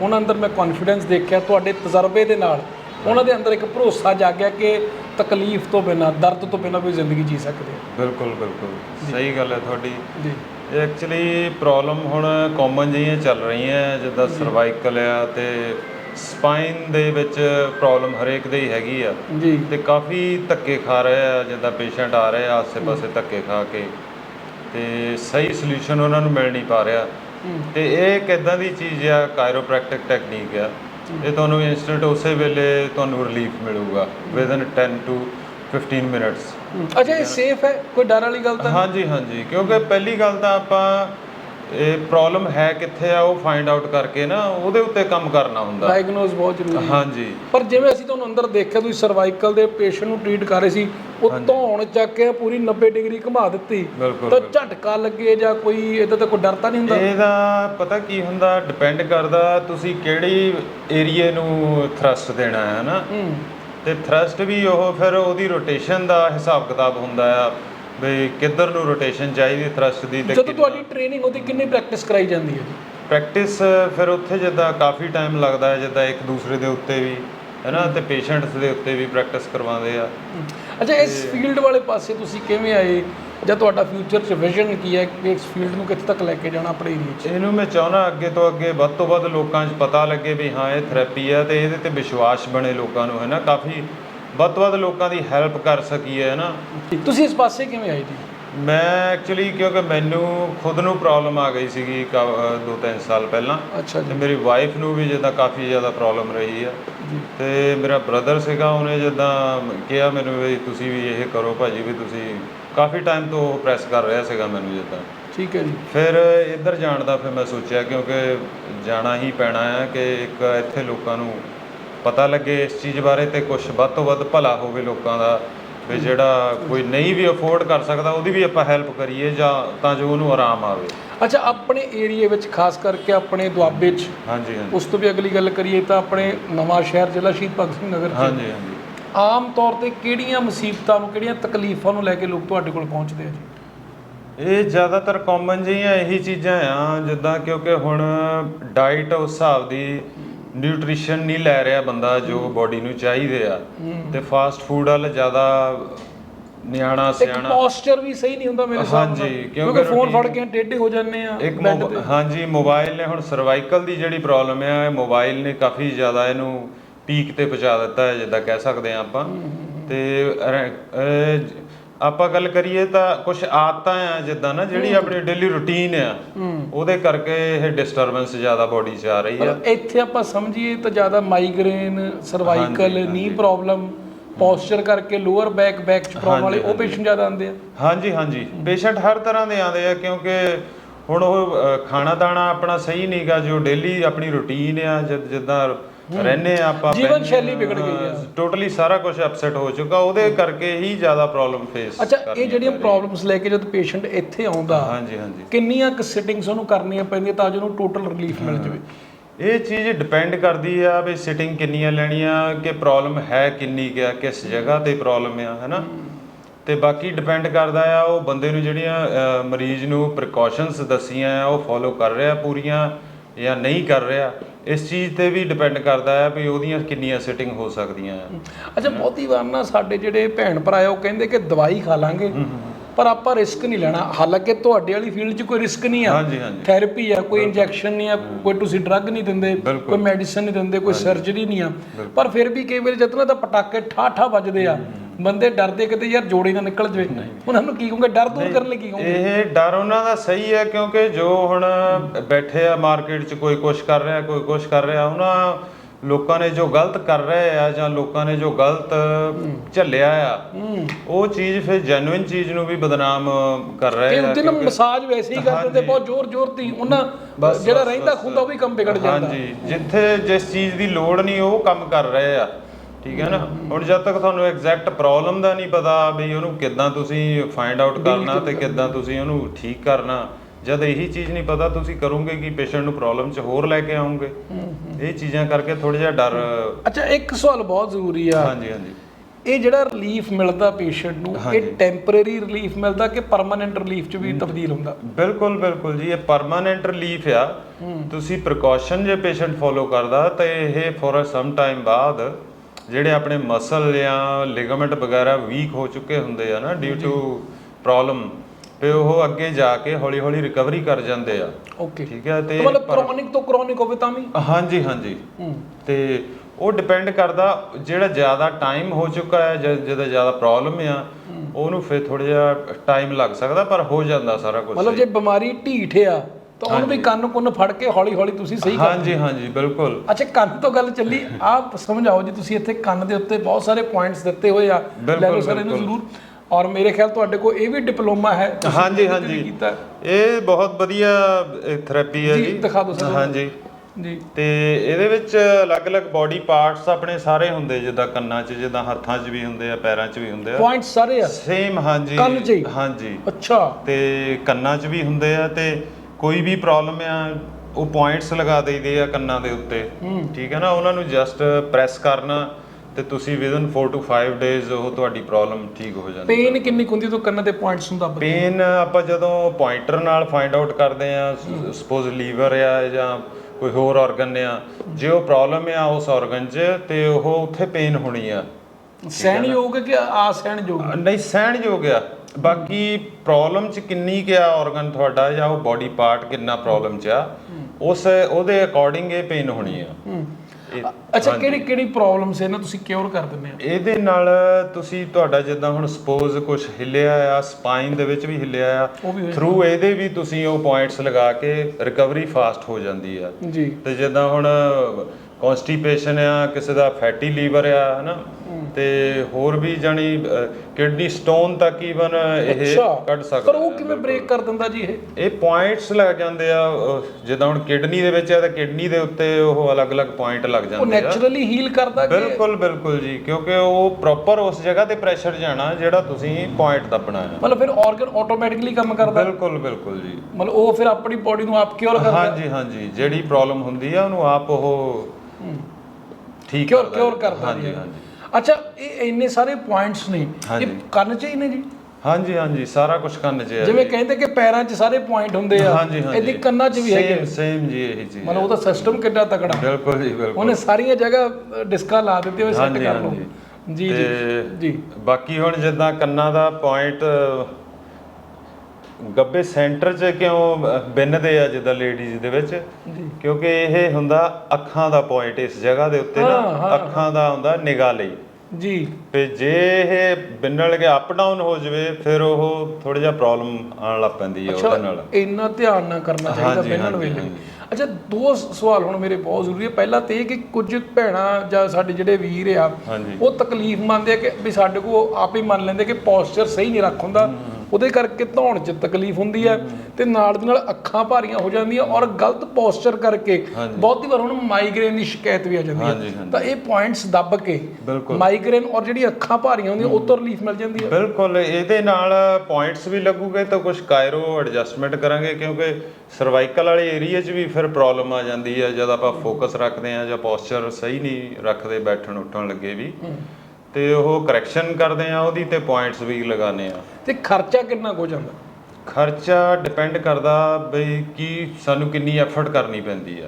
ਉਹਨਾਂ ਅੰਦਰ ਮੈਂ ਕੌਨਫੀਡੈਂਸ ਦੇਖਿਆ ਤੁਹਾਡੇ ਤਜਰਬੇ ਦੇ ਨਾਲ ਉਹਨਾਂ ਦੇ ਅੰਦਰ ਇੱਕ ਭਰੋਸਾ ਜਾਗਿਆ ਕਿ ਤਕਲੀਫ ਤੋਂ ਬਿਨਾਂ ਦਰਦ ਤੋਂ ਬਿਨਾਂ ਵੀ ਜ਼ਿੰਦਗੀ ਜੀ ਸਕਦੇ ਬਿਲਕੁਲ ਬਿਲਕੁਲ। ਸਹੀ ਗੱਲ ਹੈ ਤੁਹਾਡੀ। ਜੀ। ਐਕਚੁਅਲੀ ਪ੍ਰੋਬਲਮ ਹੁਣ ਕਾਮਨ ਜਿਹੀਆਂ ਚੱਲ ਰਹੀਆਂ ਜਿੱਦਾਂ ਸਰਵਾਈਕਲ ਆ ਤੇ ਸਪਾਈਨ ਦੇ ਵਿੱਚ ਪ੍ਰੋਬਲਮ ਹਰੇਕ ਦੇ ਹੀ ਹੈਗੀ ਆ। ਜੀ। ਤੇ ਕਾਫੀ ਧੱਕੇ ਖਾ ਰਹੇ ਆ ਜਿੱਦਾਂ ਪੇਸ਼ੈਂਟ ਆ ਰਹੇ ਆ ਆਸੇ-ਪਾਸੇ ਧੱਕੇ ਖਾ ਕੇ। ਤੇ ਸਹੀ ਸੋਲੂਸ਼ਨ ਉਹਨਾਂ ਨੂੰ ਮਿਲ ਨਹੀਂ ਪਾ ਰਿਹਾ। ਤੇ ਇਹ ਇੱਕ ਇਦਾਂ ਦੀ ਚੀਜ਼ ਆ ਕਾਇਰੋਪ੍ਰੈਕਟਿਕ ਟੈਕਨੀਕ ਆ। ਇਹ ਤੁਹਾਨੂੰ ਇਨਸਟੈਂਟ ਉਸੇ ਵੇਲੇ ਤੁਹਾਨੂੰ ਰਿਲੀਫ ਮਿਲੂਗਾ ਵਿਦਨ 10 ਟੂ 15 ਮਿੰਟਸ ਅੱਛਾ ਇਹ ਸੇਫ ਹੈ ਕੋਈ ਡਰ ਵਾਲੀ ਗੱਲ ਤਾਂ ਹਾਂਜੀ ਹਾਂਜੀ। ਕਿਉਂਕਿ ਪਹਿਲੀ ਗੱਲ ਤਾਂ ਆਪਾਂ ਇਹ ਪ੍ਰੋਬਲਮ ਹੈ ਕਿੱਥੇ ਆ ਉਹ ਫਾਈਂਡ ਆਊਟ ਕਰਕੇ ਨਾ ਉਹਦੇ ਉੱਤੇ ਕੰਮ ਕਰਨਾ ਹੁੰਦਾ। ਡਾਇਗਨੋਸ ਬਹੁਤ ਜ਼ਰੂਰੀ ਹੈ। ਹਾਂਜੀ। ਪਰ ਜਿਵੇਂ ਅਸੀਂ ਤੁਹਾਨੂੰ ਅੰਦਰ ਦੇਖਿਆ ਤੁਸੀਂ ਸਰਵਾਈਕਲ ਦੇ ਪੇਸ਼ੈਂਟ ਨੂੰ ਟ੍ਰੀਟ ਕਰ ਰਹੇ ਸੀ ਉਹ ਧੌਣ ਚੱਕ ਕੇ ਪੂਰੀ 90 ਡਿਗਰੀ ਘੁਮਾ ਦਿੱਤੀ। ਬਿਲਕੁਲ, ਤਾਂ ਝਟਕਾ ਲੱਗੇ ਜਾਂ ਕੋਈ ਇਦਾਂ ਦਾ ਕੋਈ ਡਰ ਤਾਂ ਨਹੀਂ ਹੁੰਦਾ? ਇਹਦਾ ਪਤਾ ਕੀ ਹੁੰਦਾ ਡਿਪੈਂਡ ਕਰਦਾ ਤੁਸੀਂ ਕਿਹੜੀ ਏਰੀਏ ਨੂੰ ਥਰਸਟ ਦੇਣਾ ਹੈ ਨਾ ਹੂੰ। ਤੇ ਥਰਸਟ ਵੀ ਉਹ ਫਿਰ ਉਹਦੀ ਰੋਟੇਸ਼ਨ ਦਾ ਹਿਸਾਬ ਕਿਤਾਬ ਹੁੰਦਾ ਆ। ਵੀ ਕਿੱਧਰ ਨੂੰ ਰੋਟੇਸ਼ਨ ਚਾਹੀਦੀ ਥਰਸਟ ਦੀ ਤੇ ਜਦੋਂ ਤੁਹਾਡੀ ਟ੍ਰੇਨਿੰਗ ਉਹਦੀ ਕਿੰਨੀ ਪ੍ਰੈਕਟਿਸ ਕਰਾਈ ਜਾਂਦੀ ਹੈ ਪ੍ਰੈਕਟਿਸ ਫਿਰ ਉੱਥੇ ਜਿੱਦਾਂ ਕਾਫੀ ਟਾਈਮ ਲੱਗਦਾ ਹੈ ਜਿੱਦਾਂ ਇੱਕ ਦੂਸਰੇ ਦੇ ਉੱਤੇ ਵੀ ਹੈਨਾ ਤੇ ਪੇਸ਼ੈਂਟਸ ਦੇ ਉੱਤੇ ਵੀ ਪ੍ਰੈਕਟਿਸ ਕਰਵਾਉਂਦੇ ਆ। ਅੱਛਾ ਇਸ ਫੀਲਡ ਵਾਲੇ ਪਾਸੇ ਤੁਸੀਂ ਕਿਵੇਂ ਆਏ? ਜਾਂ ਤੁਹਾਡਾ ਫਿਊਚਰ 'ਚ ਵਿਜ਼ਨ ਕੀ ਹੈ ਕਿ ਇਸ ਫੀਲਡ ਨੂੰ ਕਿੱਥੇ ਤੱਕ ਲੈ ਕੇ ਜਾਣਾ ਆਪਣੇ ਏਰੀਆ 'ਚ? ਇਹਨੂੰ ਮੈਂ ਚਾਹੁੰਦਾ ਅੱਗੇ ਤੋਂ ਅੱਗੇ ਵੱਧ ਤੋਂ ਵੱਧ ਲੋਕਾਂ 'ਚ ਪਤਾ ਲੱਗੇ ਵੀ ਹਾਂ ਇਹ ਥੈਰੇਪੀ ਆ ਤੇ ਇਹਦੇ ਤੇ ਵਿਸ਼ਵਾਸ ਬਣੇ ਲੋਕਾਂ ਨੂੰ ਹੈਨਾ ਕਾਫੀ ਵੱਧ ਤੋਂ ਵੱਧ ਲੋਕਾਂ ਦੀ ਹੈਲਪ ਕਰ ਸਕੀਏ ਹੈਨਾ ਤੁਸੀਂ ਇਸ ਪਾਸੇ ਕਿਵੇਂ ਆਏ ਜੀ? ਮੈਂ ਐਕਚੁਅਲੀ ਕਿਉਂਕਿ ਮੈਨੂੰ ਖੁਦ ਨੂੰ ਪ੍ਰੋਬਲਮ ਆ ਗਈ ਸੀਗੀ 2-3 ਸਾਲ ਪਹਿਲਾਂ। ਅੱਛਾ ਤੇ ਜੀ ਮੇਰੀ ਵਾਈਫ ਨੂੰ ਵੀ ਜਿੱਦਾਂ ਕਾਫੀ ਜ਼ਿਆਦਾ ਪ੍ਰੋਬਲਮ ਰਹੀ ਆ। ਤੇ ਮੇਰਾ ਬ੍ਰਦਰ ਸੀਗਾ ਉਹਨੇ ਜਿੱਦਾਂ ਕਿਹਾ ਮੈਨੂੰ ਵੀ ਤੁਸੀਂ ਵੀ ਇਹ ਕਰੋ ਭਾਜੀ ਵੀ ਤੁਸੀਂ ਕਾਫੀ ਟਾਈਮ ਤੋਂ ਪ੍ਰੈਸ ਕਰ ਰਿਹਾ ਸੀਗਾ ਮੈਨੂੰ ਜਿੱਦਾਂ। ਠੀਕ ਹੈ ਜੀ। ਫਿਰ ਇੱਧਰ ਜਾਣ ਦਾ ਫਿਰ ਮੈਂ ਸੋਚਿਆ ਕਿਉਂਕਿ ਜਾਣਾ ਹੀ ਪੈਣਾ ਹੈ ਕਿ ਇੱਕ ਇੱਥੇ ਲੋਕਾਂ ਨੂੰ ਪਤਾ ਲੱਗੇ ਇਸ ਚੀਜ਼ ਬਾਰੇ ਤੇ ਕੁਝ ਵੱਧ ਤੋਂ ਵੱਧ ਭਲਾ ਹੋਵੇ ਲੋਕਾਂ ਦਾ ਵੀ ਜਿਹੜਾ ਕੋਈ ਨਹੀਂ ਵੀ ਅਫੋਰਡ ਕਰ ਸਕਦਾ ਉਹਦੀ ਵੀ ਆਪਾਂ ਹੈਲਪ ਕਰੀਏ ਜਾਂ ਤਾਂ ਜੋ ਉਹਨੂੰ ਆਰਾਮ ਆਵੇ। ਅੱਛਾ ਆਪਣੇ ਏਰੀਆ ਵਿੱਚ ਖਾਸ ਕਰਕੇ ਆਪਣੇ ਦੁਆਬੇ 'ਚ ਹਾਂਜੀ ਹਾਂਜੀ। ਉਸ ਤੋਂ ਵੀ ਅਗਲੀ ਗੱਲ ਕਰੀਏ ਤਾਂ ਆਪਣੇ ਨਵਾਂ ਸ਼ਹਿਰ ਜ਼ਿਲ੍ਹਾ ਸ਼ਹੀਦ ਭਗਤ ਸਿੰਘ ਨਗਰ 'ਚ ਹਾਂਜੀ ਹਾਂਜੀ। ਆਮ ਤੌਰ ਤੇ ਕਿਹੜੀਆਂ ਮੁਸੀਬਤਾਂ ਨੂੰ ਕਿਹੜੀਆਂ ਤਕਲੀਫਾਂ ਨੂੰ ਲੈ ਕੇ ਲੋਕ ਤੁਹਾਡੇ ਕੋਲ ਪਹੁੰਚਦੇ ਆ ਜੀ? ਇਹ ਜ਼ਿਆਦਾਤਰ ਕਾਮਨ ਜਿਹੀਆਂ ਇਹੀ ਚੀਜ਼ਾਂ ਆ ਜਿੱਦਾਂ ਕਿਉਂਕਿ ਹੁਣ ਡਾਈਟ ਉਸ ਹਿਸਾਬ ਦੀ ਨਿਊਟ੍ਰੀਸ਼ਨ ਨਹੀਂ ਲੈ ਰਿਹਾ ਬੰਦਾ ਜੋ ਬਾਡੀ ਨੂੰ ਚਾਹੀਦੇ ਆ। ਤੇ ਫਾਸਟ ਫੂਡ ਵੱਲ ਜ਼ਿਆਦਾ ਨਿਆਣਾ ਸਿਆਣਾ। ਪੋਸਚਰ ਵੀ ਸਹੀ ਨਹੀਂ ਹੁੰਦਾ ਮੇਰੇ ਹਿਸਾਬ ਨਾਲ। ਹਾਂਜੀ, ਕਿਉਂਕਿ ਫੋਨ ਫੜ ਕੇ ਟੇਢੇ ਹੋ ਜਾਂਦੇ ਆ ਇੱਕ। ਹਾਂਜੀ ਮੋਬਾਈਲ ਨੇ ਹੁਣ ਸਰਵਾਈਕਲ ਦੀ ਜਿਹੜੀ ਪ੍ਰੋਬਲਮ ਹੈ ਇਹ ਮੋਬਾਈਲ ਨੇ ਕਾਫੀ ਜ਼ਿਆਦਾ ਇਹਨੂੰ ਪੀਕ ਤੇ ਪਹੁੰਚਾ ਦਿੱਤਾ ਹੈ ਜਿੱਦਾਂ ਕਹਿ ਸਕਦੇ ਆ ਆਪਾਂ। ਤੇ ਆਪਾਂ ਗੱਲ ਕਰੀਏ ਤਾਂ ਕੁਝ ਆਦਤਾਂ ਆ ਜਿੱਦਾਂ ਨਾ ਜਿਹੜੀ ਆਪਣੀ ਡੇਲੀ ਰੁਟੀਨ ਆ ਉਹਦੇ ਕਰਕੇ ਇਹ ਡਿਸਟਰਬੈਂਸ ਜ਼ਿਆਦਾ ਬਾਡੀ 'ਚ ਆ ਰਹੀ ਆ। ਇੱਥੇ ਆਪਾਂ ਸਮਝੀਏ ਤਾਂ ਜ਼ਿਆਦਾ migraine cervical knee problem posture ਕਰਕੇ ਲੋਅਰ ਬੈਕ ਬੈਕ ਚ ਪ੍ਰੋਬਲਮ ਵਾਲੇ ਉਹ ਪੇਸ਼ੈਂਟ ਜ਼ਿਆਦਾ ਆਉਂਦੇ ਆ। ਹਾਂਜੀ ਹਾਂਜੀ। ਪੇਸ਼ੈਂਟ ਹਰ ਤਰ੍ਹਾਂ ਦੇ ਆਉਂਦੇ ਆ ਕਿਉਂਕਿ ਹੁਣ ਉਹ ਖਾਣਾ ਦਾਣਾ ਆਪਣਾ ਸਹੀ ਨਹੀਂਗਾ ਜੋ ਡੇਲੀ ਆਪਣੀ ਰੁਟੀਨ ਆ ਜਿੱਦਾਂ ਰਹਿੰਦੇ ਆ ਆਪਾਂ ਜੀਵਨ ਸ਼ੈਲੀ ਵਿਗੜ ਗਈ ਆ। ਟੋਟਲੀ ਸਾਰਾ ਕੁਝ ਅਪਸੈਟ ਹੋ ਚੁੱਕਾ ਉਹਦੇ ਕਰਕੇ ਹੀ ਜ਼ਿਆਦਾ ਪ੍ਰੋਬਲਮ ਫੇਸ ਅੱਛਾ ਇਹ ਜਿਹੜੀਆਂ ਪ੍ਰੋਬਲਮਸ ਲੈ ਕੇ ਜਦ ਪੇਸ਼ੈਂਟ ਇੱਥੇ ਆਉਂਦਾ ਹਾਂਜੀ ਹਾਂਜੀ। ਕਿੰਨੀਆਂ ਕੁ ਸਿਟਿੰਗਸ ਉਹਨੂੰ ਕਰਨੀਆਂ ਪੈਂਦੀਆਂ ਤਾਂ ਜੋ ਉਹਨੂੰ ਟੋਟਲ ਰਿਲੀਫ ਮਿਲ ਜਾਵੇ? ਇਹ ਚੀਜ਼ ਡਿਪੈਂਡ ਕਰਦੀ ਆ ਵੀ ਸਿਟਿੰਗ ਕਿੰਨੀਆਂ ਲੈਣੀਆਂ ਕਿ ਪ੍ਰੋਬਲਮ ਹੈ ਕਿੰਨੀ ਕਿਆ ਕਿਸ ਜਗ੍ਹਾ ਤੇ ਪ੍ਰੋਬਲਮ ਆ ਹੈਨਾ? ਤੇ ਬਾਕੀ ਡਿਪੈਂਡ ਕਰਦਾ ਆ ਉਹ ਬੰਦੇ ਨੂੰ ਜਿਹੜੀਆਂ ਮਰੀਜ਼ ਨੂੰ ਪ੍ਰੀਕਾਸ਼ਨਸ ਦਸੀਆਂ ਆ ਉਹ ਫੋਲੋ ਕਰ ਰਿਹਾ ਪੂਰੀਆਂ। ਜਾਂ ਨਹੀਂ ਕਰ ਰਿਹਾ ਇਸ ਚੀਜ਼ ਤੇ ਵੀ ਡਿਪੈਂਡ ਕਰਦਾ ਆ ਵੀ ਉਹਦੀਆਂ ਕਿੰਨੀਆਂ ਸਿਟਿੰਗ ਹੋ ਸਕਦੀਆਂ ਆ। ਅੱਛਾ ਬਹੁਤੀ ਵਾਰ ਨਾ ਸਾਡੇ ਜਿਹੜੇ ਭੈਣ ਭਰਾ ਆ ਉਹ ਕਹਿੰਦੇ ਕਿ ਦਵਾਈ ਖਾ ਲਾਂਗੇ ਪਰ ਆਪਾਂ ਰਿਸਕ ਨਹੀਂ ਲੈਣਾ। ਹਾਲਾਂਕਿ ਤੁਹਾਡੇ ਵਾਲੀ ਫੀਲਡ 'ਚ ਕੋਈ ਰਿਸਕ ਨਹੀਂ ਆ। ਹਾਂਜੀ ਹਾਂਜੀ। ਥੈਰੇਪੀ ਆ ਕੋਈ ਇੰਜੈਕਸ਼ਨ ਨਹੀਂ ਆ ਕੋਈ ਤੁਸੀਂ ਡਰੱਗ ਨਹੀਂ ਦਿੰਦੇ। ਕੋਈ ਮੈਡੀਸਨ ਨਹੀਂ ਦਿੰਦੇ ਕੋਈ ਸਰਜਰੀ ਨਹੀਂ ਆ। ਪਰ ਫਿਰ ਵੀ ਕਈ ਵਾਰੀ ਜਦੋਂ ਤਾਂ ਪਟਾਕੇ ਠਾ ਠਾ ਵੱਜਦੇ ਆ। ਬੰਦੇ ਡਰਦੇ ਕਿਤੇ ਯਾਰ ਜੋੜੇ ਨਾ ਨਿਕਲ ਜਵੇ। ਉਹਨਾਂ ਨੂੰ ਕੀ ਕਹੋਗੇ? ਡਰ ਦੂਰ ਕਰਨ ਲਈ ਕੀ ਕਹੋਗੇ? ਇਹ ਡਰ ਉਹਨਾਂ ਦਾ ਸਹੀ ਹੈ ਕਿਉਂਕਿ ਜੋ ਹੁਣ ਬੈਠੇ ਆ ਮਾਰਕੀਟ 'ਚ ਕੋਈ ਕੁਛ ਕਰ ਰਿਹਾ ਕੋਈ ਕੁਛ ਕਰ ਰਿਹਾ ਉਹਨਾਂ ਲੋਕਾਂ ਨੇ ਜੋ ਗਲਤ ਕਰ ਰਹੇ ਆ ਜਾਂ ਲੋਕਾਂ ਨੇ ਜੋ ਗਲਤ ਝੱਲਿਆ ਆ ਉਹ ਚੀਜ਼ ਫਿਰ ਜੈਨੂਇਨ ਚੀਜ਼ ਨੂੰ ਵੀ ਬਦਨਾਮ ਕਰ ਰਹੇ ਤੇ ਆ ਨਾਲ ਕਿਉਂਕਿ- ਮਸਾਜ ਵੈਸੇ ਹੀ ਕਰਦੇ ਤੇ ਬਹੁਤ ਜ਼ੋਰ ਜ਼ੋਰ ਦੀ ਉਹਨਾਂ ਜਿਹੜਾ ਰਹਿੰਦਾ। ਖੁੰਦਾ ਉਹ ਵੀ ਕੰਮ ਵਿਗੜ ਜਾਂਦਾ। ਹਾਂਜੀ ਜਿੱਥੇ ਜਿਸ ਚੀਜ਼ ਦੀ ਲੋੜ ਨਹੀਂ ਉਹ ਕੰਮ ਕਰ ਰਹੇ ਆ। ਠੀਕ ਹੈ ਨਾ? ਹੁਣ ਜਦ ਤੱਕ ਤੁਹਾਨੂੰ ਐਗਜ਼ੈਕਟ ਪ੍ਰੋਬਲਮ ਦਾ ਨਹੀਂ ਪਤਾ ਵੀ ਉਹਨੂੰ ਕਿੱਦਾਂ ਤੁਸੀਂ ਫਾਈਂਡ ਆਊਟ ਕਰਨਾ ਤੇ ਕਿੱਦਾਂ ਤੁਸੀਂ ਉਹਨੂੰ ਠੀਕ ਕਰਨਾ ਜਦ ਇਹੀ ਚੀਜ਼ ਨਹੀਂ ਪਤਾ ਤੁਸੀਂ ਕਰੋਗੇ ਕਿ? ਪੇਸ਼ੈਂਟ ਨੂੰ ਪ੍ਰੋਬਲਮ 'ਚ ਹੋਰ ਲੈ ਕੇ ਆਉਂਗੇ ਇਹ ਚੀਜ਼ਾਂ ਕਰਕੇ ਥੋੜਾ ਜਿਹਾ ਡਰ ਅੱਛਾ ਇੱਕ ਸਵਾਲ ਬਹੁਤ ਜ਼ਰੂਰੀ ਆ। ਹਾਂਜੀ ਹਾਂਜੀ। ਇਹ ਜਿਹੜਾ ਰਿਲੀਫ ਮਿਲਦਾ ਪੇਸ਼ੈਂਟ ਨੂੰ ਇਹ ਟੈਂਪਰੇਰੀ ਰਿਲੀਫ ਮਿਲਦਾ ਕਿ ਪਰਮਾਨੈਂਟ ਰਿਲੀਫ ਚ ਵੀ ਤਬਦੀਲ ਹੁੰਦਾ? ਬਿਲਕੁਲ ਬਿਲਕੁਲ ਜੀ ਇਹ ਪਰਮਾਨੈਂਟ ਰਿਲੀਫ ਆ। ਤੁਸੀਂ ਪ੍ਰੀਕਾਸ਼ਨ ਜੇ ਪੇਸ਼ੈਂਟ ਫੋਲੋ ਕਰਦਾ ਤਾਂ ਇਹ ਫॉर ਸਮ ਟਾਈਮ ਬਾਅਦ ਜਿਹੜੇ ਆਪਣੇ ਮਸਲ ਜਾਂ ਲਿਗਾਮੈਂਟ ਵਗੈਰਾ ਵੀਕ ਹੋ ਚੁੱਕੇ ਹੁੰਦੇ ਆ ਨਾ ਡਿਊ ਟੂ ਪ੍ਰੋਬਲਮ ਤੇ ਉਹ ਅੱਗੇ ਜਾ ਕੇ ਹੌਲੀ ਹੌਲੀ ਰਿਕਵਰੀ ਕਰ ਜਾਂਦੇ ਆ। ਓਕੇ ਠੀਕ ਹੈ ਤੇ ਮਤਲਬ ਕ੍ਰੋਨਿਕ ਤੋਂ ਕ੍ਰੋਨਿਕ ਹੋਵੇ ਤਾਂ ਵੀ? ਹਾਂਜੀ ਹਾਂਜੀ। ਤੇ ਉਹ ਡਿਪੈਂਡ ਕਰਦਾ ਜਿਹੜਾ ਜ਼ਿਆਦਾ ਟਾਈਮ ਹੋ ਚੁੱਕਾ ਹੈ ਜਿਹਦਾ ਜ਼ਿਆਦਾ ਪ੍ਰੋਬਲਮ ਆ ਉਹਨੂੰ ਫਿਰ ਥੋੜਾ ਜਿਹਾ ਟਾਈਮ ਲੱਗ ਸਕਦਾ ਪਰ ਹੋ ਜਾਂਦਾ ਸਾਰਾ ਕੁਝ ਮਤਲਬ ਜੇ ਬਿਮਾਰੀ ਢੀਠ ਆ ਤਾਂ ਉਹਨੂੰ ਵੀ ਕੰਨ ਕੁੰਨ ਫੜ ਕੇ ਹੌਲੀ ਹੌਲੀ ਤੁਸੀਂ ਸਹੀ ਕਰ ਹਾਂਜੀ ਹਾਂਜੀ ਬਿਲਕੁਲ। ਅੱਛਾ ਕੰਨ ਤੋਂ ਗੱਲ ਚੱਲੀ ਆਪ ਸਮਝਾਓ ਜੀ ਤੁਸੀਂ ਇੱਥੇ ਕੰਨ ਦੇ ਉੱਤੇ ਬਹੁਤ ਸਾਰੇ ਪੁਆਇੰਟਸ ਦਿੱਤੇ ਹੋਏ ਆ। ਲੈ ਲਓ ਸਰ ਇਹਨੂੰ ਜ਼ਰੂਰ। ਔਰ ਮੇਰੇ ਖਿਆਲ ਤੁਹਾਡੇ ਕੋਲ ਇਹ ਵੀ ਡਿਪਲੋਮਾ ਹੈ ਹਾਂਜੀ ਹਾਂਜੀ। ਕੀਤਾ। ਇਹ ਬਹੁਤ ਵਧੀਆ ਥੈਰੇਪੀ ਹੈ ਜੀ, ਜੀ। ਦਿਖਾ ਦਿਓ ਸਰ। ਹਾਂਜੀ। ਜੀ। ਤੇ ਇਹਦੇ ਵਿੱਚ ਅਲੱਗ-ਅਲੱਗ ਬਾਡੀ ਪਾਰਟਸ ਆਪਣੇ ਸਾਰੇ ਹੁੰਦੇ ਜਿੱਦਾਂ ਕੰਨਾਂ 'ਚ ਜਿੱਦਾਂ ਹੱਥਾਂ 'ਚ ਵੀ ਹੁੰਦੇ ਆ ਪੈਰਾਂ 'ਚ ਵੀ ਹੁੰਦੇ ਆ। ਪੁਆਇੰਟਸ ਸਾਰੇ ਆ? ਸੇਮ ਹਾਂਜੀ। ਕੰਨ 'ਚ? ਹਾਂਜੀ। ਅੱਛਾ। ਤੇ ਕੰਨਾਂ 'ਚ ਵੀ ਹੁੰਦੇ ਆ ਤੇ ਕੋਈ ਵੀ ਪ੍ਰੋਬਲਮ ਆ ਉਹ ਪੁਆਇੰਟਸ ਲਗਾ ਦੇਈਦੇ ਆ ਕੰਨਾਂ ਦੇ ਉੱਤੇ। ਠੀਕ ਹੈ ਨਾ? ਉਹਨਾਂ ਨੂੰ ਜਸਟ ਪ੍ਰੈਸ ਕਰਨਾ ਤੇ ਤੁਸੀਂ ਵਿਦਨ 4 ਟੂ 5 ਡੇਜ਼ ਉਹ ਤੁਹਾਡੀ ਪ੍ਰੋਬਲਮ ਠੀਕ ਹੋ ਜਾਂਦੀ ਪੇਨ ਕਿੰਨੀ ਕੁ ਹੁੰਦੀ ਤੋਂ ਕੰਨ ਦੇ ਪੁਆਇੰਟਸ ਨੂੰ ਦੱਬ ਪੇਨ ਆਪਾਂ ਜਦੋਂ ਪੁਆਇੰਟਰ ਨਾਲ ਫਾਈਂਡ ਆਊਟ ਕਰਦੇ ਆ ਸਪੋਜ਼ ਲੀਵਰ ਆ ਜਾਂ ਕੋਈ ਹੋਰ ਆਰਗਨ ਆ ਜੇ ਉਹ ਪ੍ਰੋਬਲਮ ਆ ਉਸ ਆਰਗਨ 'ਚ ਤੇ ਉਹ ਉੱਥੇ ਪੇਨ ਹੋਣੀ ਆ। ਸਹਿਣਯੋਗ ਕਿ ਅਸਹਿਣਯੋਗ? ਨਹੀਂ ਸਹਿਣਯੋਗ ਆ। ਬਾਕੀ ਪ੍ਰੋਬਲਮ 'ਚ ਕਿੰਨੀ ਕੁ ਆ ਆਰਗਨ ਤੁਹਾਡਾ ਜਾਂ ਉਹ ਬਾਡੀ ਪਾਰਟ ਕਿੰਨਾ ਪ੍ਰੋਬਲਮ 'ਚ ਆ ਉਸ ਉਹਦੇ ਅਕੋਰਡਿੰਗ ਇਹ ਪੇਨ ਹੋਣੀ ਆ। ਅੱਛਾ ਕਿਹੜੀ ਕਿਹੜੀ ਪ੍ਰੋਬਲਮ ਸੇ ਨਾ ਤੁਸੀਂ ਕਿਉਰ ਕਰ ਦਿੰਦੇ ਆ ਇਹਦੇ ਨਾਲ ਤੁਸੀਂ ਤੁਹਾਡਾ ਜਿੱਦਾਂ ਹੁਣ ਸਪੋਜ਼ ਕੁਝ ਹਿੱਲਿਆ ਆ ਸਪਾਈਨ ਦੇ ਵਿੱਚ ਵੀ ਹਿੱਲਿਆ ਆ। ਥਰੂ ਇਹਦੇ ਵੀ ਤੁਸੀਂ ਉਹ ਪੁਆਇੰਟਸ ਲਗਾ ਕੇ ਰਿਕਵਰੀ ਫਾਸਟ ਹੋ ਜਾਂਦੀ ਆ। ਜੀ। ਤੇ ਜਿੱਦਾਂ ਹੁਣ ਕਨਸਟੀਪੇਸ਼ਨ ਆ ਕਿਸੇ ਦਾ ਫੈਟੀ ਲੀਵਰ ਆ ਹਨਾ? ਤੇ ਹੋਰ ਵੀ ਜਾਨੀ ਕਿਡਨੀ ਸਟੋਨ ਤੱਕ ਈਵਨ ਇਹ ਕੱਢ ਸਕਦਾ ਪਰ ਉਹ ਕਿਵੇਂ ਬ੍ਰੇਕ ਕਰ ਦਿੰਦਾ ਜੀ ਇਹ? ਇਹ ਪੁਆਇੰਟਸ ਲੱਗ ਜਾਂਦੇ ਆ ਜਿੱਦਾਂ ਹੁਣ ਕਿਡਨੀ ਦੇ ਵਿੱਚ ਆ ਤਾਂ ਕਿਡਨੀ ਦੇ ਉੱਤੇ ਉਹ ਅਲੱਗ-ਅਲੱਗ ਪੁਆਇੰਟ ਲੱਗ ਉਹ ਜਾਂਦੇ ਆ। ਨੈਚੁਰਲੀ ਹੀਲ ਕਰਦਾ ਕਿ ਬਿਲਕੁਲ ਬਿਲਕੁਲ ਜੀ ਕਿਉਂਕਿ ਉਹ ਪ੍ਰੋਪਰ ਉਸ ਜਗ੍ਹਾ ਤੇ ਪ੍ਰੈਸ਼ਰ ਜਾਣਾ ਜਿਹੜਾ ਤੁਸੀਂ ਪੁਆਇੰਟ ਦੱਬਣਾ ਹੈ। ਮਤਲਬ ਫਿਰ ਆਰਗਨ ਆਟੋਮੈਟਿਕਲੀ ਕੰਮ ਕਰਦਾ ਬਿਲਕੁਲ ਬਿਲਕੁਲ ਜੀ। ਮਤਲਬ ਉਹ ਫਿਰ ਆਪਣੀ ਬੋਡੀ ਨੂੰ ਆਪ ਕਿਉਰ ਕਰਦਾ ਹਾਂਜੀ ਹਾਂਜੀ। ਜਿਹੜੀ ਪ੍ਰੋਬਲਮ ਹੁੰਦੀ ਆ ਉਹਨੂੰ ਆਪ ਉਹ ਠੀਕ ਕਿਉਰ ਕਰਦਾ ਕਿਉਰ ਹੈ। ਕਰਦਾ ਜੀ। ਹਾਂਜੀ ਅੱਛਾ ਇਹ ਇੰਨੇ ਸਾਰੇ ਪੁਆਇੰਟਸ ਨੇ ਇਹ ਹਾਂਜੀ। ਕੰਨ 'ਚ ਹੀ ਨੇ ਜੀ ਹਾਂਜੀ ਹਾਂਜੀ ਸਾਰਾ ਕੁਝ ਕੰਨ 'ਚ ਹੈ ਜਿਵੇਂ ਜੀ। ਕਹਿੰਦੇ ਕਿ ਪੈਰਾਂ 'ਚ ਸਾਰੇ ਪੁਆਇੰਟ ਹੁੰਦੇ ਆ ਹਾਂਜੀ ਹਾਂਜੀ ਇਹਦੀ ਕੰਨਾਂ 'ਚ ਵੀ ਹੈਗੇ ਸੇਮ ਸੇਮ ਜੀ ਇਹੀ ਚੀਜ਼ ਮਤਲਬ ਉਹਦਾ ਸਿਸਟਮ ਕਿੱਡਾ ਤਕੜਾ ਬਿਲਕੁਲ ਜੀ ਬਿਲਕੁਲ ਉਹਨੇ ਸਾਰੀਆਂ ਜਗ੍ਹਾ ਡਿਸਕਾਂ ਲਾ ਦਿੱਤੇ ਹੋਏ ਸੈੱਟ ਹਾਂਜੀ, ਕਰ ਲਓ ਹਾਂਜੀ। ਜੀ ਜੀ ਤੇ ਜੀ ਬਾਕੀ ਹੁਣ ਜਿੱਦਾਂ ਕੰਨਾਂ ਦਾ ਪੁਆਇੰਟ ਗੱਬੇ ਸੈਂਟਰ 'ਚ ਕਿਉਂ ਬਿੰਨਦੇ ਆ ਜਿੱਦਾਂ ਲੇਡੀਜ਼ ਦੇ ਵਿੱਚ? ਕਿਉਂਕਿ ਇਹ ਹੁੰਦਾ ਅੱਖਾਂ ਦਾ ਪੁਆਇੰਟ ਇਸ ਜਗ੍ਹਾ ਦੇ ਉੱਤੇ ਨਾ ਅੱਖਾਂ ਦਾ ਹੁੰਦਾ ਨਿਗਾਹ ਲਈ। ਜੀ। ਤੇ ਜੇ ਇਹ ਬਿੰਨਣ ਲਗੇ ਅਪ ਡਾਊਨ ਹੋ ਜਵੇ ਫਿਰ ਉਹ ਥੋੜਾ ਜਿਹਾ ਪ੍ਰੋਬਲਮ ਆਉਣ ਲੱਗ ਪੈਂਦੀ ਹੈ ਉਹਦੇ ਨਾਲ। ਇੰਨਾ ਧਿਆਨ ਨਾ ਕਰਨਾ ਚਾਹੀਦਾ ਹਾਂਜੀ, ਵੇਲੇ। ਅੱਛਾ ਦੋ ਸਵਾਲ ਹੁਣ ਮੇਰੇ ਬਹੁਤ ਜ਼ਰੂਰੀ ਹੈ ਪਹਿਲਾ ਤੇ ਇਹ ਕਿ ਕੁਝ ਭੈਣਾਂ ਜਾਂ ਸਾਡੇ ਜਿਹੜੇ ਵੀਰ ਆ। ਉਹ ਤਕਲੀਫ ਮੰਨਦੇ ਆ ਕਿ ਵੀ ਸਾਡੇ ਕੋਲ ਆਪ ਹੀ ਮੰਨ ਲੈਂਦੇ ਕਿ ਪੋਸਚਰ ਸਹੀ ਨਹੀਂ ਰੱਖ ਹੁੰਦਾ। ਉਹਦੇ ਕਰਕੇ ਧੌਣ 'ਚ ਤਕਲੀਫ ਹੁੰਦੀ ਹੈ ਤੇ ਨਾਲ ਦੀ ਨਾਲ ਅੱਖਾਂ ਭਾਰੀਆਂ ਹੋ ਜਾਂਦੀਆਂ ਔਰ ਗਲਤ ਪੋਸਚਰ ਕਰਕੇ ਬਹੁਤੀ ਵਾਰ ਹੁਣ ਮਾਈਗ੍ਰੇਨ ਦੀ ਸ਼ਿਕਾਇਤ ਵੀ ਆ ਜਾਂਦੀ ਹੈ। ਤਾਂ ਇਹ ਪੁਆਇੰਟਸ ਦੱਬ ਕੇ। ਮਾਈਗ੍ਰੇਨ ਔਰ ਜਿਹੜੀ ਅੱਖਾਂ ਭਾਰੀਆਂ ਹੁੰਦੀਆਂ ਉਹ ਤੋਂ ਰਿਲੀਫ ਮਿਲ ਜਾਂਦੀ ਹੈ। ਬਿਲਕੁਲ ਇਹਦੇ ਨਾਲ ਪੁਆਇੰਟਸ ਵੀ ਲੱਗੂਗੇ ਤਾਂ ਕੁਝ ਕਾਇਰੋ ਐਡਜਸਟਮੈਂਟ ਕਰਾਂਗੇ ਕਿਉਂਕਿ ਸਰਵਾਈਕਲ ਵਾਲੇ ਏਰੀਆ 'ਚ ਵੀ ਫਿਰ ਪ੍ਰੋਬਲਮ ਆ ਜਾਂਦੀ ਹੈ। ਜਦ ਆਪਾਂ ਫੋਕਸ ਰੱਖਦੇ ਆ ਜਾਂ ਪੋਸਚਰ ਸਹੀ ਨਹੀਂ ਰੱਖਦੇ ਬੈਠਣ ਉੱਠਣ ਲੱਗੇ ਵੀ ਤੇ ਉਹ ਕਰੈਕਸ਼ਨ ਕਰਦੇ ਆ ਉਹਦੀ ਤੇ ਪੁਆਇੰਟਸ ਵੀ ਲਗਾਉਂਦੇ ਆ। ਤੇ ਖਰਚਾ ਕਿੰਨਾ ਕੁ ਹੋ ਜਾਂਦਾ? ਖਰਚਾ ਡਿਪੈਂਡ ਕਰਦਾ ਬਈ ਕੀ ਸਾਨੂੰ ਕਿੰਨੀ ਐਫਰਟ ਕਰਨੀ ਪੈਂਦੀ ਆ।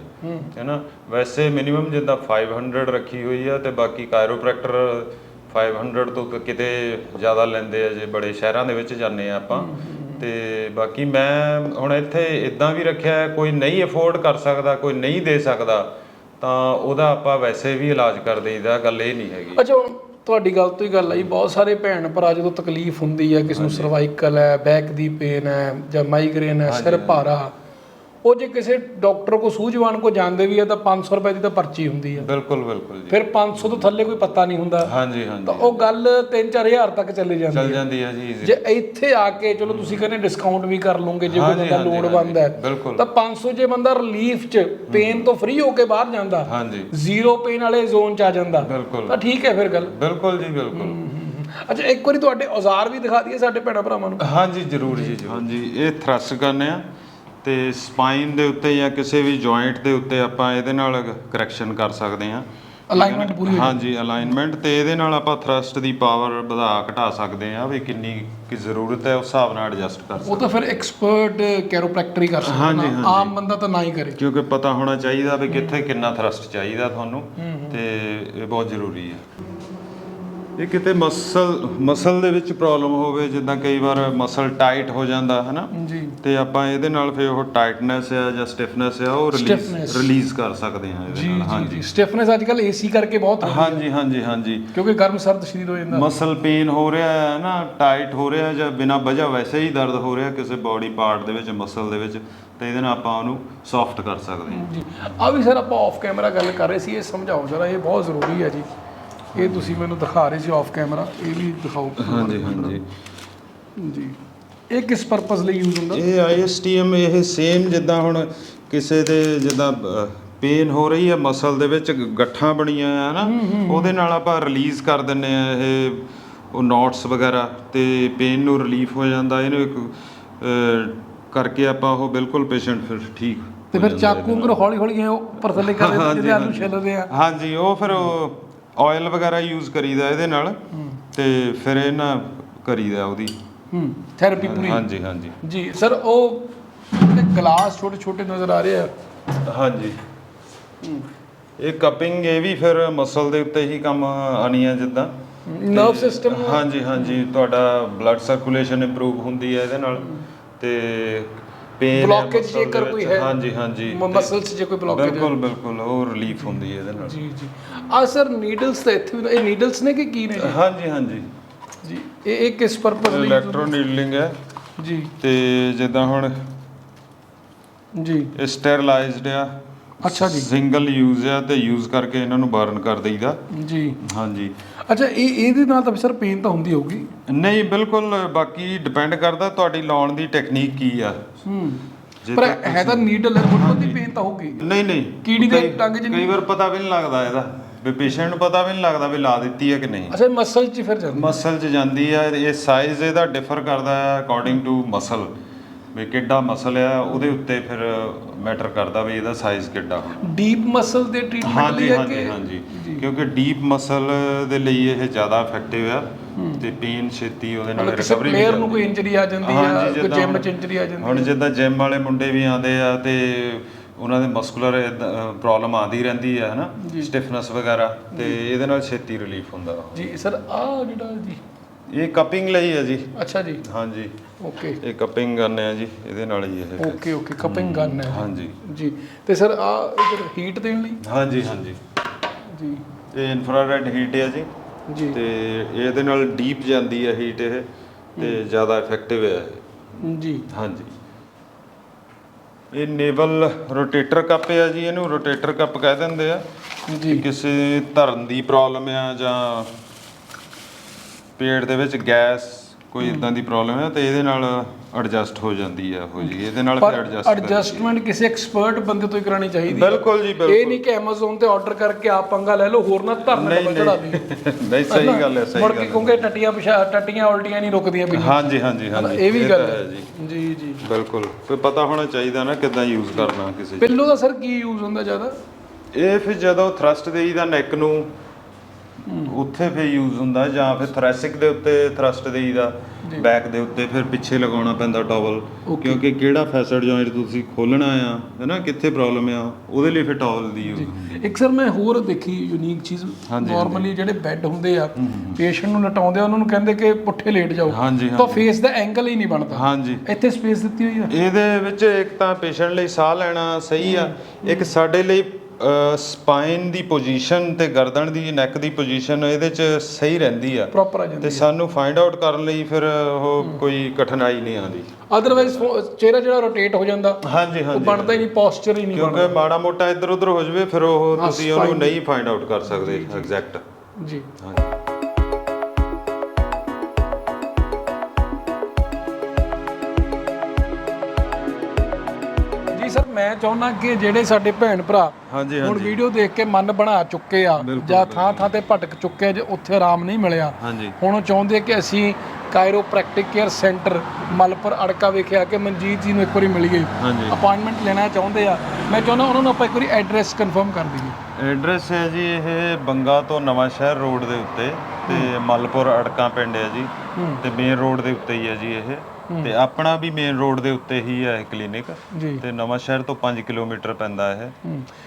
ਹੈਨਾ? ਵੈਸੇ ਮਿਨੀਮਮ ਜਿੱਦਾਂ 500 ਰੱਖੀ ਹੋਈ ਆ ਤੇ ਬਾਕੀ ਕਾਇਰੋਪ੍ਰੈਕਟਰ 500 ਤੋਂ ਕਿਤੇ ਜ਼ਿਆਦਾ ਲੈਂਦੇ ਆ ਜੇ ਬੜੇ ਸ਼ਹਿਰਾਂ ਦੇ ਵਿੱਚ ਜਾਂਦੇ ਆ ਆਪਾਂ। ਤੇ ਬਾਕੀ ਮੈਂ ਹੁਣ ਇੱਥੇ ਇਦਾਂ ਵੀ ਰੱਖਿਆ ਕੋਈ ਨਹੀਂ ਅਫੋਰਡ ਕਰ ਸਕਦਾ ਕੋਈ ਨਹੀਂ ਦੇ ਸਕਦਾ ਤਾਂ ਉਹਦਾ ਆਪਾਂ ਵੈਸੇ ਵੀ ਇਲਾਜ ਕਰ ਦੇਈਦਾ ਗੱਲ ਇਹ ਨਹੀਂ ਹੈਗੀ। ਅੱਛਾ ਹੁਣ ਤੁਹਾਡੀ ਗੱਲ ਤੋਂ ਹੀ ਗੱਲ ਆਈ ਬਹੁਤ ਸਾਰੇ ਭੈਣ ਭਰਾ ਜਦੋਂ ਤਕਲੀਫ ਹੁੰਦੀ ਹੈ ਕਿਸ ਨੂੰ ਸਰਵਾਈਕਲ ਹੈ ਬੈਕ ਦੀ ਪੇਨ ਹੈ ਜਾਂ ਮਾਈਗ੍ਰੇਨ ਹੈ ਸਿਰ ਭਾਰਾ ਉਹ ਜੇ ਕਿਸੇ ਡਾਕਟਰ ਕੋ ਸੂਝਵਾਨ ਕੋ ਜਾਂਦੇ ਵੀ ਹੈ ਤਾਂ 500 ਰੁਪਏ ਦੀ ਤਾਂ ਪਰਚੀ ਹੁੰਦੀ ਹੈ ਬਿਲਕੁਲ ਬਿਲਕੁਲ ਜੀ। ਫਿਰ 500 ਤੋਂ ਥੱਲੇ ਕੋਈ ਪਤਾ ਨਹੀਂ ਹੁੰਦਾ। ਹਾਂਜੀ ਹਾਂਜੀ। ਤਾਂ ਉਹ ਗੱਲ 3-4000 ਤੱਕ ਚਲੇ ਜਾਂਦੀ ਚੱਲ ਜਾਂਦੀ ਹੈ ਜੀ। ਜੇ। ਇੱਥੇ ਆ ਕੇ ਚਲੋ ਤੁਸੀਂ ਕਹਿੰਦੇ ਡਿਸਕਾਊਂਟ ਵੀ ਕਰ ਲਓਗੇ ਜੇ ਕੋਈ ਬੰਦਾ ਲੋੜਵੰਦ ਹੈ। ਤਾਂ 500 ਜੇ ਬੰਦਾ ਰਿਲੀਫ 'ਚ ਪੇਨ ਤੋਂ ਫ੍ਰੀ ਹੋ ਕੇ ਬਾਹਰ ਜਾਂਦਾ ਹਾਂਜੀ। ਜ਼ੀਰੋ ਪੇਨ ਵਾਲੇ ਜ਼ੋਨ 'ਚ ਆ ਜਾਂਦਾ ਬਿਲਕੁਲ। ਤਾਂ ਠੀਕ ਹੈ ਫਿਰ ਗੱਲ। ਬਿਲਕੁਲ ਜੀ ਬਿਲਕੁਲ। ਅੱਛਾ ਇੱਕ ਵਾਰੀ ਤੁਹਾਡੇ ਔਜ਼ਾਰ ਵੀ ਦਿਖਾ ਦਈਏ ਸਾਡੇ ਭੈਣਾਂ ਭਰਾਵਾਂ ਨੂੰ। ਹਾਂਜੀ ਜ਼ਰੂਰ ਜੀ ਜੀ ਹਾਂਜੀ ਇਹ ਥ੍ਰਸ ਕਰਨੇ ਆ। ਤੇ ਸਪਾਈਨ ਦੇ ਉੱਤੇ ਜਾਂ ਕਿਸੇ ਵੀ ਜੁਆਇੰਟ ਦੇ ਉੱਤੇ ਆਪਾਂ ਇਹਦੇ ਨਾਲ ਕਰੈਕਸ਼ਨ ਕਰ ਸਕਦੇ ਆ ਅਲਾਈਨਮੈਂਟ ਪੂਰੀ ਹੋ ਹਾਂਜੀ ਅਲਾਈਨਮੈਂਟ ਤੇ ਇਹਦੇ ਨਾਲ ਆਪਾਂ ਥ੍ਰਸਟ ਦੀ ਪਾਵਰ ਵਧਾ ਘਟਾ ਸਕਦੇ ਆ ਵੀ ਕਿੰਨੀ ਕੀ ਜ਼ਰੂਰਤ ਹੈ ਉਸ ਹਿਸਾਬ ਨਾਲ ਐਡਜਸਟ ਕਰ ਸਕਦੇ ਉਹ ਤਾਂ ਫਿਰ ਐਕਸਪਰਟ ਕੈਰੋਪ੍ਰੈਕਟਰ ਹੀ ਕਰ ਸਕਦਾ। ਆਮ ਬੰਦਾ ਤਾਂ ਨਾ ਹੀ ਕਰੇ। ਕਿਉਂਕਿ ਪਤਾ ਹੋਣਾ ਚਾਹੀਦਾ ਵੀ ਕਿੱਥੇ ਕਿੰਨਾ ਥ੍ਰਸਟ ਚਾਹੀਦਾ ਤੁਹਾਨੂੰ ਤੇ ਇਹ ਬਹੁਤ ਜ਼ਰੂਰੀ ਹੈ। ਇਹ ਕਿਤੇ ਮਸਲ ਮਸਲ ਦੇ ਵਿੱਚ ਪ੍ਰੋਬਲਮ ਹੋਵੇ ਜਿੱਦਾਂ ਕਈ ਵਾਰ ਮਸਲ ਟਾਈਟ ਹੋ ਜਾਂਦਾ ਹੈ ਨਾ ਜੀ। ਤੇ ਆਪਾਂ ਇਹਦੇ ਨਾਲ ਫਿਰ ਉਹ ਟਾਈਟਨੈਸ ਆ ਜਾਂ ਸਟਿਫਨੈਸ ਆ ਉਹ ਰਿਲੀਜ਼ ਕਰ ਸਕਦੇ ਹਾਂ ਇਹਦੇ ਨਾਲ ਹਾਂਜੀ। ਸਟਿਫਨੈਸ ਅੱਜ ਕੱਲ ਏਸੀ ਕਰਕੇ ਬਹੁਤ ਹੋ ਰਹੀ ਹੈ। ਹਾਂਜੀ ਹਾਂਜੀ ਹਾਂਜੀ। ਕਿਉਂਕਿ ਗਰਮ ਸਰਦ ਸਰੀਰ ਹੋ ਜਾਂਦਾ। ਮਸਲ ਪੇਨ ਹੋ ਰਿਹਾ ਹੈ ਨਾ ਟਾਈਟ ਹੋ ਰਿਹਾ ਜਾਂ ਬਿਨਾਂ ਵਜ੍ਹਾ ਵੈਸੇ ਹੀ ਦਰਦ ਹੋ ਰਿਹਾ ਕਿਸੇ ਬਾਡੀ ਪਾਰਟ ਦੇ ਵਿੱਚ ਮਸਲ ਦੇ ਵਿੱਚ ਤੇ ਇਹਦੇ ਨਾਲ ਆਪਾਂ ਉਹਨੂੰ ਸੌਫਟ ਕਰ ਸਕਦੇ ਹਾਂ। ਜੀ। ਆ ਵੀ ਸਰ ਆਪਾਂ ਆਫ ਕੈਮਰਾ ਗੱਲ ਕਰ ਰਹੇ ਸੀ ਇਹ ਸਮਝਾਓ ਜਰਾ ਇਹ ਬਹੁਤ ਜ਼ਰੂਰੀ ਹੈ ਜੀ। ਇਹ ਤੁਸੀਂ ਮੈਨੂੰ ਦਿਖਾ ਰਹੇ ਸੀ ਆਫ ਕੈਮਰਾ ਇਹ ਵੀ ਦਿਖਾਓ ਹਾਂਜੀ ਹਾਂਜੀ। ਜੀ। ਇਹ ਕਿਸ ਪਰਪਸ ਲਈ ਯੂਜ਼ ਹੁੰਦਾ? ਇਹ ਆਈਐਸਟੀਐਮ ਇਹ ਸੇਮ ਜਿੱਦਾਂ ਹੁਣ ਕਿਸੇ ਦੇ ਜਿੱਦਾਂ ਪੇਨ ਹੋ ਰਹੀ ਹੈ ਮਸਲ ਦੇ ਵਿੱਚ ਗੱਠਾਂ ਬਣੀਆਂ ਆ ਨਾ ਉਹਦੇ ਨਾਲ ਆਪਾਂ ਰਿਲੀਜ਼ ਕਰ ਦਿੰਨੇ ਆ ਇਹ ਉਹ ਨੋਟਸ ਵਗੈਰਾ ਤੇ ਪੇਨ ਨੂੰ ਰਿਲੀਫ ਹੋ ਜਾਂਦਾ ਇਹਨੂੰ ਇੱਕ ਕਰਕੇ ਆਪਾਂ ਉਹ ਬਿਲਕੁਲ ਪੇਸ਼ੈਂਟ ਫਿਰ ਠੀਕ ਤੇ ਫਿਰ ਚਾਕੂ ਅੰਗਰ ਹੌਲੀ ਹੌਲੀ ਇਹ ਉੱਪਰ ਥੱਲੇ ਕਰਦੇ ਜਿਹਦੇ ਆਲੂ। ਛਿੱਲਦੇ ਆ। ਹਾਂਜੀ ਉਹ ਫਿਰ ਆਇਲ ਵਗੈਰਾ ਯੂਜ਼ ਕਰੀਦਾ ਇਹਦੇ ਨਾਲ ਤੇ ਫਿਰ ਇਹ ਨਾ ਕਰੀਦਾ ਉਹਦੀ। ਹੂੰ ਥੈਰੇਪੀ ਪੂਰੀ। ਹਾਂਜੀ ਹਾਂਜੀ। ਜੀ ਸਰ ਉਹ ਗਲਾਸ ਛੋਟੇ ਛੋਟੇ ਨਜ਼ਰ ਆ ਰਹੇ ਆ। ਹਾਂਜੀ। ਇਹ ਕਪਿੰਗ ਇਹ ਵੀ ਫਿਰ ਮਸਲ ਦੇ ਉੱਤੇ ਹੀ ਕੰਮ ਆਣੀ ਹੈ ਜਿੱਦਾਂ ਨਰਵ ਸਿਸਟਮ ਹਾਂਜੀ ਹਾਂਜੀ ਤੁਹਾਡਾ ਬਲੱਡ ਸਰਕੂਲੇਸ਼ਨ ਇੰਪਰੂਵ ਹੁੰਦੀ ਹੈ ਇਹਦੇ ਨਾਲ। ਤੇ ਪੇਨ Blockage ਜੇਕਰ ਕੋਈ ਹੈ, ਹਾਂਜੀ ਹਾਂਜੀ। ਮਸਲਸ 'ਚ ਕੋਈ ਬਲੌਕੇਜ ਬਿਲਕੁਲ ਬਿਲਕੁਲ ਉਹ ਰਿਲੀਫ ਹੁੰਦੀ ਹੈ ਇਹਦੇ ਨਾਲ। ਜੀ ਜੀ। ਆ ਸਰ ਨੀਡਲਸ ਤਾਂ ਇੱਥੇ ਵੀ ਇਹ ਨੀਡਲਸ ਨੇ ਕਿ ਕੀ ਨੇ ਜੀ? ਹਾਂਜੀ ਹਾਂਜੀ। ਜੀ ਇਹ ਇਹ ਕਿਸ ਪਰਪਸ ਲਈ ਇਲੈਕਟ੍ਰੋ ਨੀਡਲਿੰਗ ਹੈ? ਜੀ। ਤੇ ਜਿੱਦਾਂ ਹੁਣ ਜੀ। ਇਹ ਸਟੈਰਲਾਈਜ਼ਡ ਆ। ਅੱਛਾ ਜੀ। ਸਿੰਗਲ ਯੂਜ਼ ਆ ਤੇ ਯੂਜ਼ ਕਰਕੇ ਇਹਨਾਂ ਨੂੰ ਬਰਨ ਕਰ ਦਈਦਾ। ਜੀ। ਹਾਂਜੀ। ਅੱਛਾ ਇਹ ਇਹਦੇ ਨਾਲ ਤਾਂ ਸਰ ਪੇਨ ਤਾਂ ਹੁੰਦੀ ਹੋਊਗੀ। ਨਹੀਂ ਬਿਲਕੁਲ ਬਾਕੀ ਡਿਪੈਂਡ ਕਰਦਾ ਤੁਹਾਡੀ ਲਾਉਣ ਦੀ ਟੈਕਨੀਕ ਕੀ ਆ। ਹੂੰ। ਪਰ ਹੈ ਤਾਂ ਨੀਡਲ ਹੈ ਬਹੁਤ ਦੀ ਪੇਨ ਤਾਂ ਹੋਊਗੀ। ਨਹੀਂ ਨਹੀਂ। ਕੀੜੀ ਦੇ ਟੰਗ 'ਚ ਕਈ ਵਾਰ ਪਤਾ ਵੀ ਨਹੀਂ ਲੱਗਦਾ ਇਹਦਾ। ਵੀ ਪੇਸ਼ੈਂਟ ਨੂੰ ਪਤਾ ਵੀ ਨਹੀਂ ਲੱਗਦਾ ਵੀ ਲਾ ਦਿੱਤੀ ਹੈ ਕਿ ਨਹੀਂ। ਅੱਛਾ ਮਸਲ 'ਚ ਫਿਰ ਜਾਂਦਾ ਮਸਲ 'ਚ ਜਾਂਦੀ ਆ ਇਹ ਸਾਈਜ਼ ਇਹਦਾ ਡਿਫਰ ਕਰਦਾ ਹੈ ਅਕੋਰਡਿੰਗ ਟੂ ਮਸਲ ਵੀ ਕਿੱਡਾ ਮਸਲ ਆ ਉਹਦੇ ਉੱਤੇ ਫਿਰ ਮੈਟਰ ਕਰਦਾ ਵੀ ਇਹਦਾ ਸਾਈਜ਼ ਕਿੱਡਾ ਡੀਪ ਮਸਲ ਦੇ ਟ੍ਰੀਟਮੈਂਟ ਲਈ ਹੈ ਕਿ ਹਾਂਜੀ। ਕਿਉਂਕਿ ਡੀਪ ਮਸਲ ਦੇ ਲਈ ਇਹ ਜ਼ਿਆਦਾ ਇਫੈਕਟਿਵ ਆ ਤੇ ਪੇਨ ਛੇਤੀ ਉਹਦੇ ਨਾਲ ਰਿਕਵਰੀ ਪਲੇਅਰ ਨੂੰ ਕੋਈ ਇੰਜਰੀ ਆ ਜਾਂਦੀ ਆ ਕੋਈ ਜਿਮ 'ਚ ਇੰਜਰੀ ਆ ਜਾਂਦੀ ਹੁਣ ਜਿੱਦਾਂ ਜਿਮ ਵਾਲੇ ਮੁੰਡੇ ਵੀ ਆਉਂਦੇ ਆ ਤੇ ਉਹਨਾਂ ਦੇ ਮਸਕੂਲਰ ਪ੍ਰੋਬਲਮ ਆਉਂਦੀ ਰਹਿੰਦੀ ਹੈ ਹਨਾ? ਸਟਿਫਨੈਸ ਵਗੈਰਾ ਤੇ ਇਹਦੇ ਨਾਲ ਛੇਤੀ ਰਿਲੀਫ ਹੁੰਦਾ। ਜੀ ਸਰ ਆ ਜਿਹੜਾ ਜੀ ਇਹ ਕਪਿੰਗ ਲਈ ਹੈ ਜੀ। ਅੱਛਾ ਜੀ। ਹਾਂਜੀ। ਓਕੇ ਇਹ ਕਪਿੰਗ ਕਰਨੇ ਆ ਜੀ ਇਹਦੇ ਨਾਲ ਹੀ ਇਹ ਓਕੇ ਓਕੇ ਕਪਿੰਗ ਗਨ ਹੈ ਹਾਂਜੀ। ਜੀ। ਤੇ ਸਰ ਆ ਇਧਰ ਹੀਟ ਦੇਣ ਲਈ? ਹਾਂਜੀ ਹਾਂਜੀ। ਜੀ। ਇਹ ਇਨਫਰਾਰੈਡ ਹੀਟ ਹੈ ਜੀ। ਜੀ। ਤੇ ਇਹਦੇ ਨਾਲ ਡੀਪ ਜਾਂਦੀ ਹੈ ਹੀਟ ਇਹ ਤੇ ਜ਼ਿਆਦਾ ਇਫੈਕਟਿਵ ਹੈ ਜੀ। ਹਾਂਜੀ। ਇਹ ਨੇਵਲ ਰੋਟੇਟਰ ਕੱਪ ਆ ਜੀ ਇਹਨੂੰ ਰੋਟੇਟਰ ਕੱਪ ਕਹਿ ਦਿੰਦੇ ਆ। ਜੀ। ਕਿਸੇ ਧਰਨ ਦੀ ਪ੍ਰੋਬਲਮ ਆ ਜਾਂ ਪੇਟ ਦੇ ਵਿੱਚ ਗੈਸ ਕੋਈ ਇਦਾਂ ਦੀ ਪ੍ਰੋਬਲਮ ਹੈ ਤੇ ਇਹਦੇ ਨਾਲ ਐਡਜਸਟ ਹੋ ਜਾਂਦੀ ਆ ਉਹ ਜੀ ਇਹਦੇ ਨਾਲ ਫਿਰ ਪਰ ਐਡਜਸਟ ਐਡਜਸਟਮੈਂਟ ਕਿਸੇ ਐਕਸਪਰਟ ਬੰਦੇ ਤੋਂ ਹੀ ਕਰਾਣੀ ਚਾਹੀਦੀ ਹੈ। ਬਿਲਕੁਲ ਜੀ ਇਹ ਬਿਲਕੁਲ ਨਹੀਂ ਕਿ Amazon ਤੇ ਆਰਡਰ ਕਰਕੇ ਆਪ ਪੰਗਾ ਲੈ ਲਓ ਹੋਰ ਨਾ ਧਰਨ ਚੜਾ ਨਹੀਂ। ਦਿਓ ਨਹੀਂ ਸਹੀ ਗੱਲ ਹੈ ਸਹੀ ਗੱਲ ਕੇ ਹੈ। ਕਿਉਂਕਿ ਟੱਟੀਆਂ ਪਿਛਾ ਟੱਟੀਆਂ ਉਲਟੀਆਂ ਨਹੀਂ ਰੁਕਦੀਆਂ ਵੀ ਹਾਂਜੀ ਹਾਂਜੀ ਹਾਂਜੀ। ਇਹ ਵੀ ਤਾਂ ਗੱਲ ਹੈ। ਜੀ। ਜੀ ਜੀ। ਬਿਲਕੁਲ। ਕੋਈ ਪਤਾ ਹੋਣਾ ਚਾਹੀਦਾ ਨਾ ਕਿੱਦਾਂ ਯੂਜ਼ ਕਰਨਾ ਕਿਸੇ ਪਿੱਲੋ ਦਾ ਸਰ ਕੀ ਯੂਜ਼ ਹੁੰਦਾ ਜ਼ਿਆਦਾ? ਇਹ ਫਿਰ ਜਦੋਂ ਥਰਸਟ ਦੇਈਦਾ ਨੈਕ ਨੂੰ ਉੱਥੇ ਫਿਰ ਯੂਜ਼ ਹੁੰਦਾ ਜਾਂ ਫਿਰ ਥ੍ਰੈਸਿਕ ਦੇ ਉੱਤੇ ਥਰਸਟ ਦੇਈਦਾ ਬੈਕ ਦੇ ਉੱਤੇ ਫਿਰ ਪਿੱਛੇ ਲਗਾਉਣਾ ਪੈਂਦਾ ਟਾਵਲ ਕਿਉਂਕਿ ਕਿਹੜਾ ਫੈਸਟ ਜੁਆਇੰਟ ਤੁਸੀਂ ਖੋਲਣਾ ਆ ਹੈਨਾ ਕਿੱਥੇ ਪ੍ਰੋਬਲਮ ਆ ਉਹਦੇ ਲਈ ਫਿਰ ਟਾਵਲ ਦੀ ਹੈ। ਇੱਕ ਸਰ ਮੈਂ ਹੋਰ ਦੇਖੀ ਯੂਨੀਕ ਚੀਜ਼। ਨਾਰਮਲੀ ਜਿਹੜੇ ਬੈੱਡ ਹੁੰਦੇ ਆ ਪੇਸ਼ੈਂਟ ਨੂੰ ਲਟਾਉਂਦੇ ਆ ਉਹਨਾਂ ਨੂੰ ਕਹਿੰਦੇ ਕਿ ਪੁੱਠੇ ਲੇਟ ਜਾਓ। ਤਾਂ। ਫੇਸ ਦਾ ਐਂਗਲ ਹੀ ਨਹੀਂ ਬਣਦਾ। ਹਾਂਜੀ। ਇੱਥੇ ਸਪੇਸ ਦਿੱਤੀ ਹੋਈ ਆ। ਇਹਦੇ ਵਿੱਚ ਇੱਕ ਤਾਂ ਪੇਸ਼ੈਂਟ ਲਈ ਸਾਹ ਲੈਣਾ ਸਹੀ ਆ। ਇੱਕ ਸਾਡੇ ਲਈ ਸਪਾਈਨ ਦੀ ਪੋਜੀਸ਼ਨ ਤੇ ਗਰਦਨ ਦੀ ਨੈਕ ਦੀ ਪੋਜੀਸ਼ਨ ਇਹਦੇ 'ਚ ਸਹੀ ਰਹਿੰਦੀ ਆ। ਪ੍ਰੋਪਰ ਆ ਤੇ ਸਾਨੂੰ ਫਾਈਂਡ ਆਊਟ ਕਰਨ ਲਈ ਫਿਰ ਉਹ ਕੋਈ ਕਠਿਨਾਈ ਨਹੀਂ ਆਉਂਦੀ। ਅਦਰਵਾਈਜ਼ ਚਿਹਰਾ ਜਿਹੜਾ ਰੋਟੇਟ ਹੋ ਜਾਂਦਾ। ਹਾਂਜੀ ਉਹ ਹਾਂਜੀ। ਬਣਦਾ ਹੀ ਨਹੀਂ ਪੋਸਚਰ ਹੀ ਨਹੀਂ ਬਣਦਾ। ਕਿਉਂਕਿ ਮਾੜਾ ਮੋਟਾ ਇੱਧਰ ਉੱਧਰ ਹੋ ਜਵੇ ਫਿਰ ਉਹ ਤੁਸੀਂ ਉਹਨੂੰ ਨਹੀਂ ਫਾਈਂਡ ਆਊਟ ਕਰ ਸਕਦੇ ਐਗਜ਼ੈਕਟ ਜੀ। ਹਾਂਜੀ। ਚਾਹੁੰਦਾ ਕਿ ਜਿਹੜੇ ਸਾਡੇ ਭੈਣ ਭਰਾ ਹਾਂਜੀ ਹੁਣ ਹਾਂਜੀ। ਵੀਡੀਓ ਦੇਖ ਕੇ ਮਨ ਬਣਾ ਚੁੱਕੇ ਆ ਬਿਲਕੁਲ, ਜਾਂ ਥਾਂ ਥਾਂ ਤੇ ਭਟਕ ਚੁੱਕੇ ਆ ਜੇ ਉੱਥੇ ਆਰਾਮ ਨਹੀਂ ਮਿਲਿਆ। ਹਾਂਜੀ। ਹੁਣ ਉਹ ਚਾਹੁੰਦੇ ਕਿ ਅਸੀਂ chiropractic care centre Malpur Arka ਵਿਖਿਆ ਕਿ ਮਨਜੀਤ ਜੀ ਨੂੰ ਇੱਕ ਵਾਰੀ ਮਿਲੀਏ। ਹਾਂਜੀ। ਅਪਾਇੰਟਮੈਂਟ ਲੈਣਾ ਚਾਹੁੰਦੇ ਆ। ਮੈਂ ਚਾਹੁੰਦਾ ਉਹਨਾਂ ਨੂੰ ਆਪਾਂ ਇੱਕ ਵਾਰੀ ਐਡਰੈਸ ਕਨਫਰਮ ਕਰ ਦਈਏ। ਐਡਰੈਸ ਹੈ ਜੀ ਇਹ ਬੰਗਾ ਤੋਂ ਨਵਾਂ ਸ਼ਹਿਰ ਰੋਡ ਦੇ ਉੱਤੇ ਤੇ ਮਲਪੁਰ ਅੜਕਾਂ ਪਿੰਡ ਹੈ ਜੀ ਤੇ ਮੇਨ ਰੋਡ ਦੇ ਉੱਤੇ ਹੀ ਹੈ ਜੀ ਇਹ। ਤੇ ਆਪਣਾ ਵੀ ਮੇਨ ਰੋਡ ਦੇ ਉੱਤੇ ਹੀ ਹੈ ਕਲੀਨਿਕ ਜੀ। ਤੇ ਨਵਾਂ ਸ਼ਹਿਰ ਤੋਂ 5 ਕਿਲੋਮੀਟਰ ਪੈਂਦਾ ਇਹ।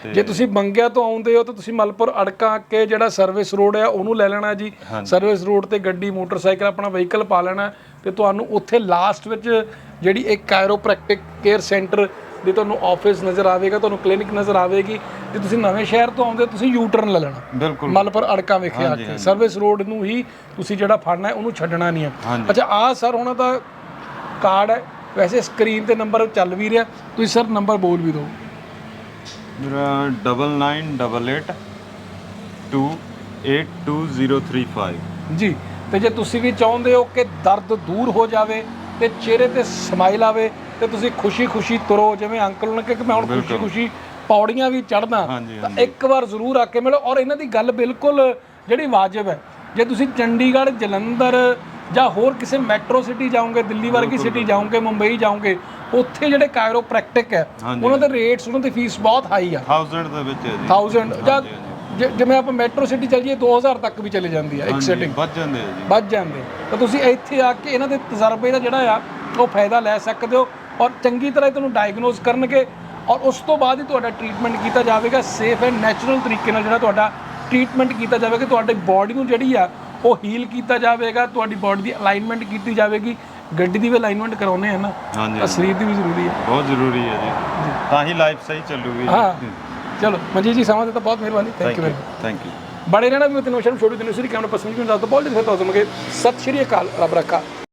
ਤੇ ਜੇ ਤੁਸੀਂ ਬੰਗਿਆ ਤੋਂ ਆਉਂਦੇ ਹੋ ਤਾਂ ਤੁਸੀਂ ਮਲਪੁਰ ਅੜਕਾ ਕੇ ਜਿਹੜਾ ਸਰਵਿਸ ਰੋਡ ਆ ਉਹਨੂੰ ਲੈ ਲੈਣਾ ਜੀ। ਸਰਵਿਸ ਰੋਡ ਤੇ ਗੱਡੀ ਮੋਟਰਸਾਈਕਲ ਆਪਣਾ ਵਹੀਕਲ ਪਾ ਲੈਣਾ ਤੇ ਤੁਹਾਨੂੰ ਉੱਥੇ ਲਾਸਟ ਵਿੱਚ ਜਿਹੜੀ ਇੱਕ ਕਾਇਰੋਪ੍ਰੈਕਟਿਕ ਕੇਅਰ ਸੈਂਟਰ ਦੀ ਤੁਹਾਨੂੰ ਆਫਿਸ ਨਜ਼ਰ ਆਵੇਗਾ ਤੁਹਾਨੂੰ ਕਲੀਨਿਕ ਨਜ਼ਰ ਆਵੇਗੀ। ਜੇ ਤੁਸੀਂ ਨਵੇਂ ਸ਼ਹਿਰ ਤੋਂ ਆਉਂਦੇ ਹੋ, ਤੁਸੀਂ ਯੂ ਟਰਨ ਲੈ ਲੈਣਾ। ਬਿਲਕੁਲ। ਮਲਪੁਰ ਅੜਕਾ ਵੇਖਿਆ ਕੇ। ਸਰਵਿਸ ਰੋਡ ਨੂੰ ਹੀ ਤੁਸੀਂ ਜਿਹੜਾ ਫੜਨਾ ਹੈ ਉਹਨੂੰ ਛੱਡਣਾ ਨਹੀਂ ਹੈ। ਅੱਛਾ ਆ ਸਰ ਉਹਨਾਂ ਦਾ ਕਾਰਡ ਹੈ। ਵੈਸੇ ਸਕਰੀਨ ਤੇ ਨੰਬਰ ਚੱਲ ਵੀ ਰਿਹਾ। ਤੁਸੀਂ ਸਰ ਨੰਬਰ ਬੋਲ ਵੀ ਦਿਓ। ਮੇਰਾ 9988 282035 ਜੀ ਤੇ ਜੇ ਤੁਸੀਂ ਵੀ ਚਾਹੁੰਦੇ ਹੋ ਕਿ ਦਰਦ ਦੂਰ ਹੋ ਜਾਵੇ ਤੇ ਚਿਹਰੇ ਤੇ ਸਮਾਈਲ ਆਵੇ ਤੇ ਤੁਸੀਂ ਖੁਸ਼ੀ-ਖੁਸ਼ੀ ਤੁਰੋ ਜਿਵੇਂ ਅੰਕਲ ਨੇ ਕਿਹਾ ਕਿ ਮੈਂ ਹੁਣ ਖੁਸ਼ੀ-ਖੁਸ਼ੀ ਪੌੜੀਆਂ ਵੀ ਹਾਂਜੀ, ਤਾਂ ਇੱਕ ਵਾਰ ਜ਼ਰੂਰ ਆ ਕੇ ਮਿਲੋ। ਔਰ ਇਹਨਾਂ ਦੀ ਗੱਲ ਬਿਲਕੁਲ ਜਿਹੜੀ ਵਾਜਬ ਹੈ। ਜੇ ਤੁਸੀਂ ਚੰਡੀਗੜ੍ਹ ਜਲੰਧਰ ਜਾਂ ਹੋਰ ਕਿਸੇ ਮੈਟਰੋ ਸਿਟੀ ਜਾਓਗੇ ਦਿੱਲੀ ਵਰਗੀ ਸਿਟੀ ਜਾਓਗੇ ਮੁੰਬਈ ਜਾਓਗੇ ਉੱਥੇ ਜਿਹੜੇ ਕਾਇਰੋਪ੍ਰੈਕਟਿਕ ਹੈ ਉਹਨਾਂ ਦੇ ਰੇਟਸ ਉਹਨਾਂ ਦੀ ਫੀਸ ਬਹੁਤ ਹਾਈ ਆ। 1000 ਦੇ ਵਿੱਚ ਹੈ ਜੀ। 1000 ਜਾਂ ਜਿਵੇਂ ਆਪਾਂ ਮੈਟਰੋ ਸਿਟੀ ਚੱਲ ਜਾਈਏ 2000 ਤੱਕ ਵੀ ਚਲੇ ਜਾਂਦੀ ਹੈ ਇੱਕ ਸਿਟਿੰਗ ਵੱਧ ਜਾਂਦੇ ਆ ਜੀ। ਵੱਧ ਜਾਂਦੇ। ਤਾਂ ਤੁਸੀਂ ਇੱਥੇ ਆ ਕੇ ਇਹਨਾਂ ਦੇ ਤਜਰਬੇ ਦਾ ਜਿਹੜਾ ਆ ਉਹ ਫਾਇਦਾ ਲੈ ਸਕਦੇ ਹੋ ਔਰ ਚੰਗੀ ਤਰ੍ਹਾਂ ਤੁਹਾਨੂੰ ਡਾਇਗਨੋਸ ਕਰਨਗੇ ਔਰ ਉਸ ਤੋਂ ਬਾਅਦ ਹੀ ਤੁਹਾਡਾ ਟ੍ਰੀਟਮੈਂਟ ਕੀਤਾ ਜਾਵੇਗਾ ਸੇਫ ਐਂਡ ਨੈਚੁਰਲ ਤਰੀਕੇ ਨਾਲ ਜਿਹੜਾ ਤੁਹਾਡਾ ਟ੍ਰੀਟਮੈਂਟ ਕੀਤਾ ਜਾਵੇਗਾ ਤੁਹਾਡੀ ਬਾਡੀ ਨੂੰ ਜਿਹੜੀ ਆ ਉਹ ਹੀਲ ਕੀਤਾ ਜਾਵੇਗਾ ਤੁਹਾਡੀ ਬਾਡੀ ਦੀ ਅਲਾਈਨਮੈਂਟ ਕੀਤੀ ਜਾਵੇਗੀ। ਗੱਡੀ ਦੀ ਵੀ ਅਲਾਈਨਮੈਂਟ ਕਰਾਉਨੇ ਆ ਨਾ ਹਾਂਜੀ ਤਾਂ ਸਰੀਰ ਦੀ ਵੀ ਜ਼ਰੂਰੀ ਹੈ ਬਹੁਤ ਜ਼ਰੂਰੀ ਹੈ ਜੀ। ਤਾਂ ਹੀ ਲਾਈਫ ਸਹੀ ਚੱਲੂਗੀ ਹਾਂ। ਚਲੋ ਮਨਜੀਤ ਜੀ ਸਮਾਂ ਦਿੱਤਾ ਬਹੁਤ ਮਿਹਰਬਾਨੀ। Thank you very thank you ਬੜੇ ਰਹਿਣਾ ਵੀ ਮੈਂ ਤੈਨੂੰ ਸ਼ਰਮ ਛੋੜੀ ਤੈਨੂੰ ਸ੍ਰੀ ਕੈਮਰਾ ਪਸੰਦ ਕਿਉਂ ਦੱਸ ਦੋ ਬੋਲ ਦੇ ਫਿਰ ਤੋਂ ਸਤਿ ਸ਼੍ਰੀ ਅਕਾਲ ਰੱਬ ਰੱਖਾ।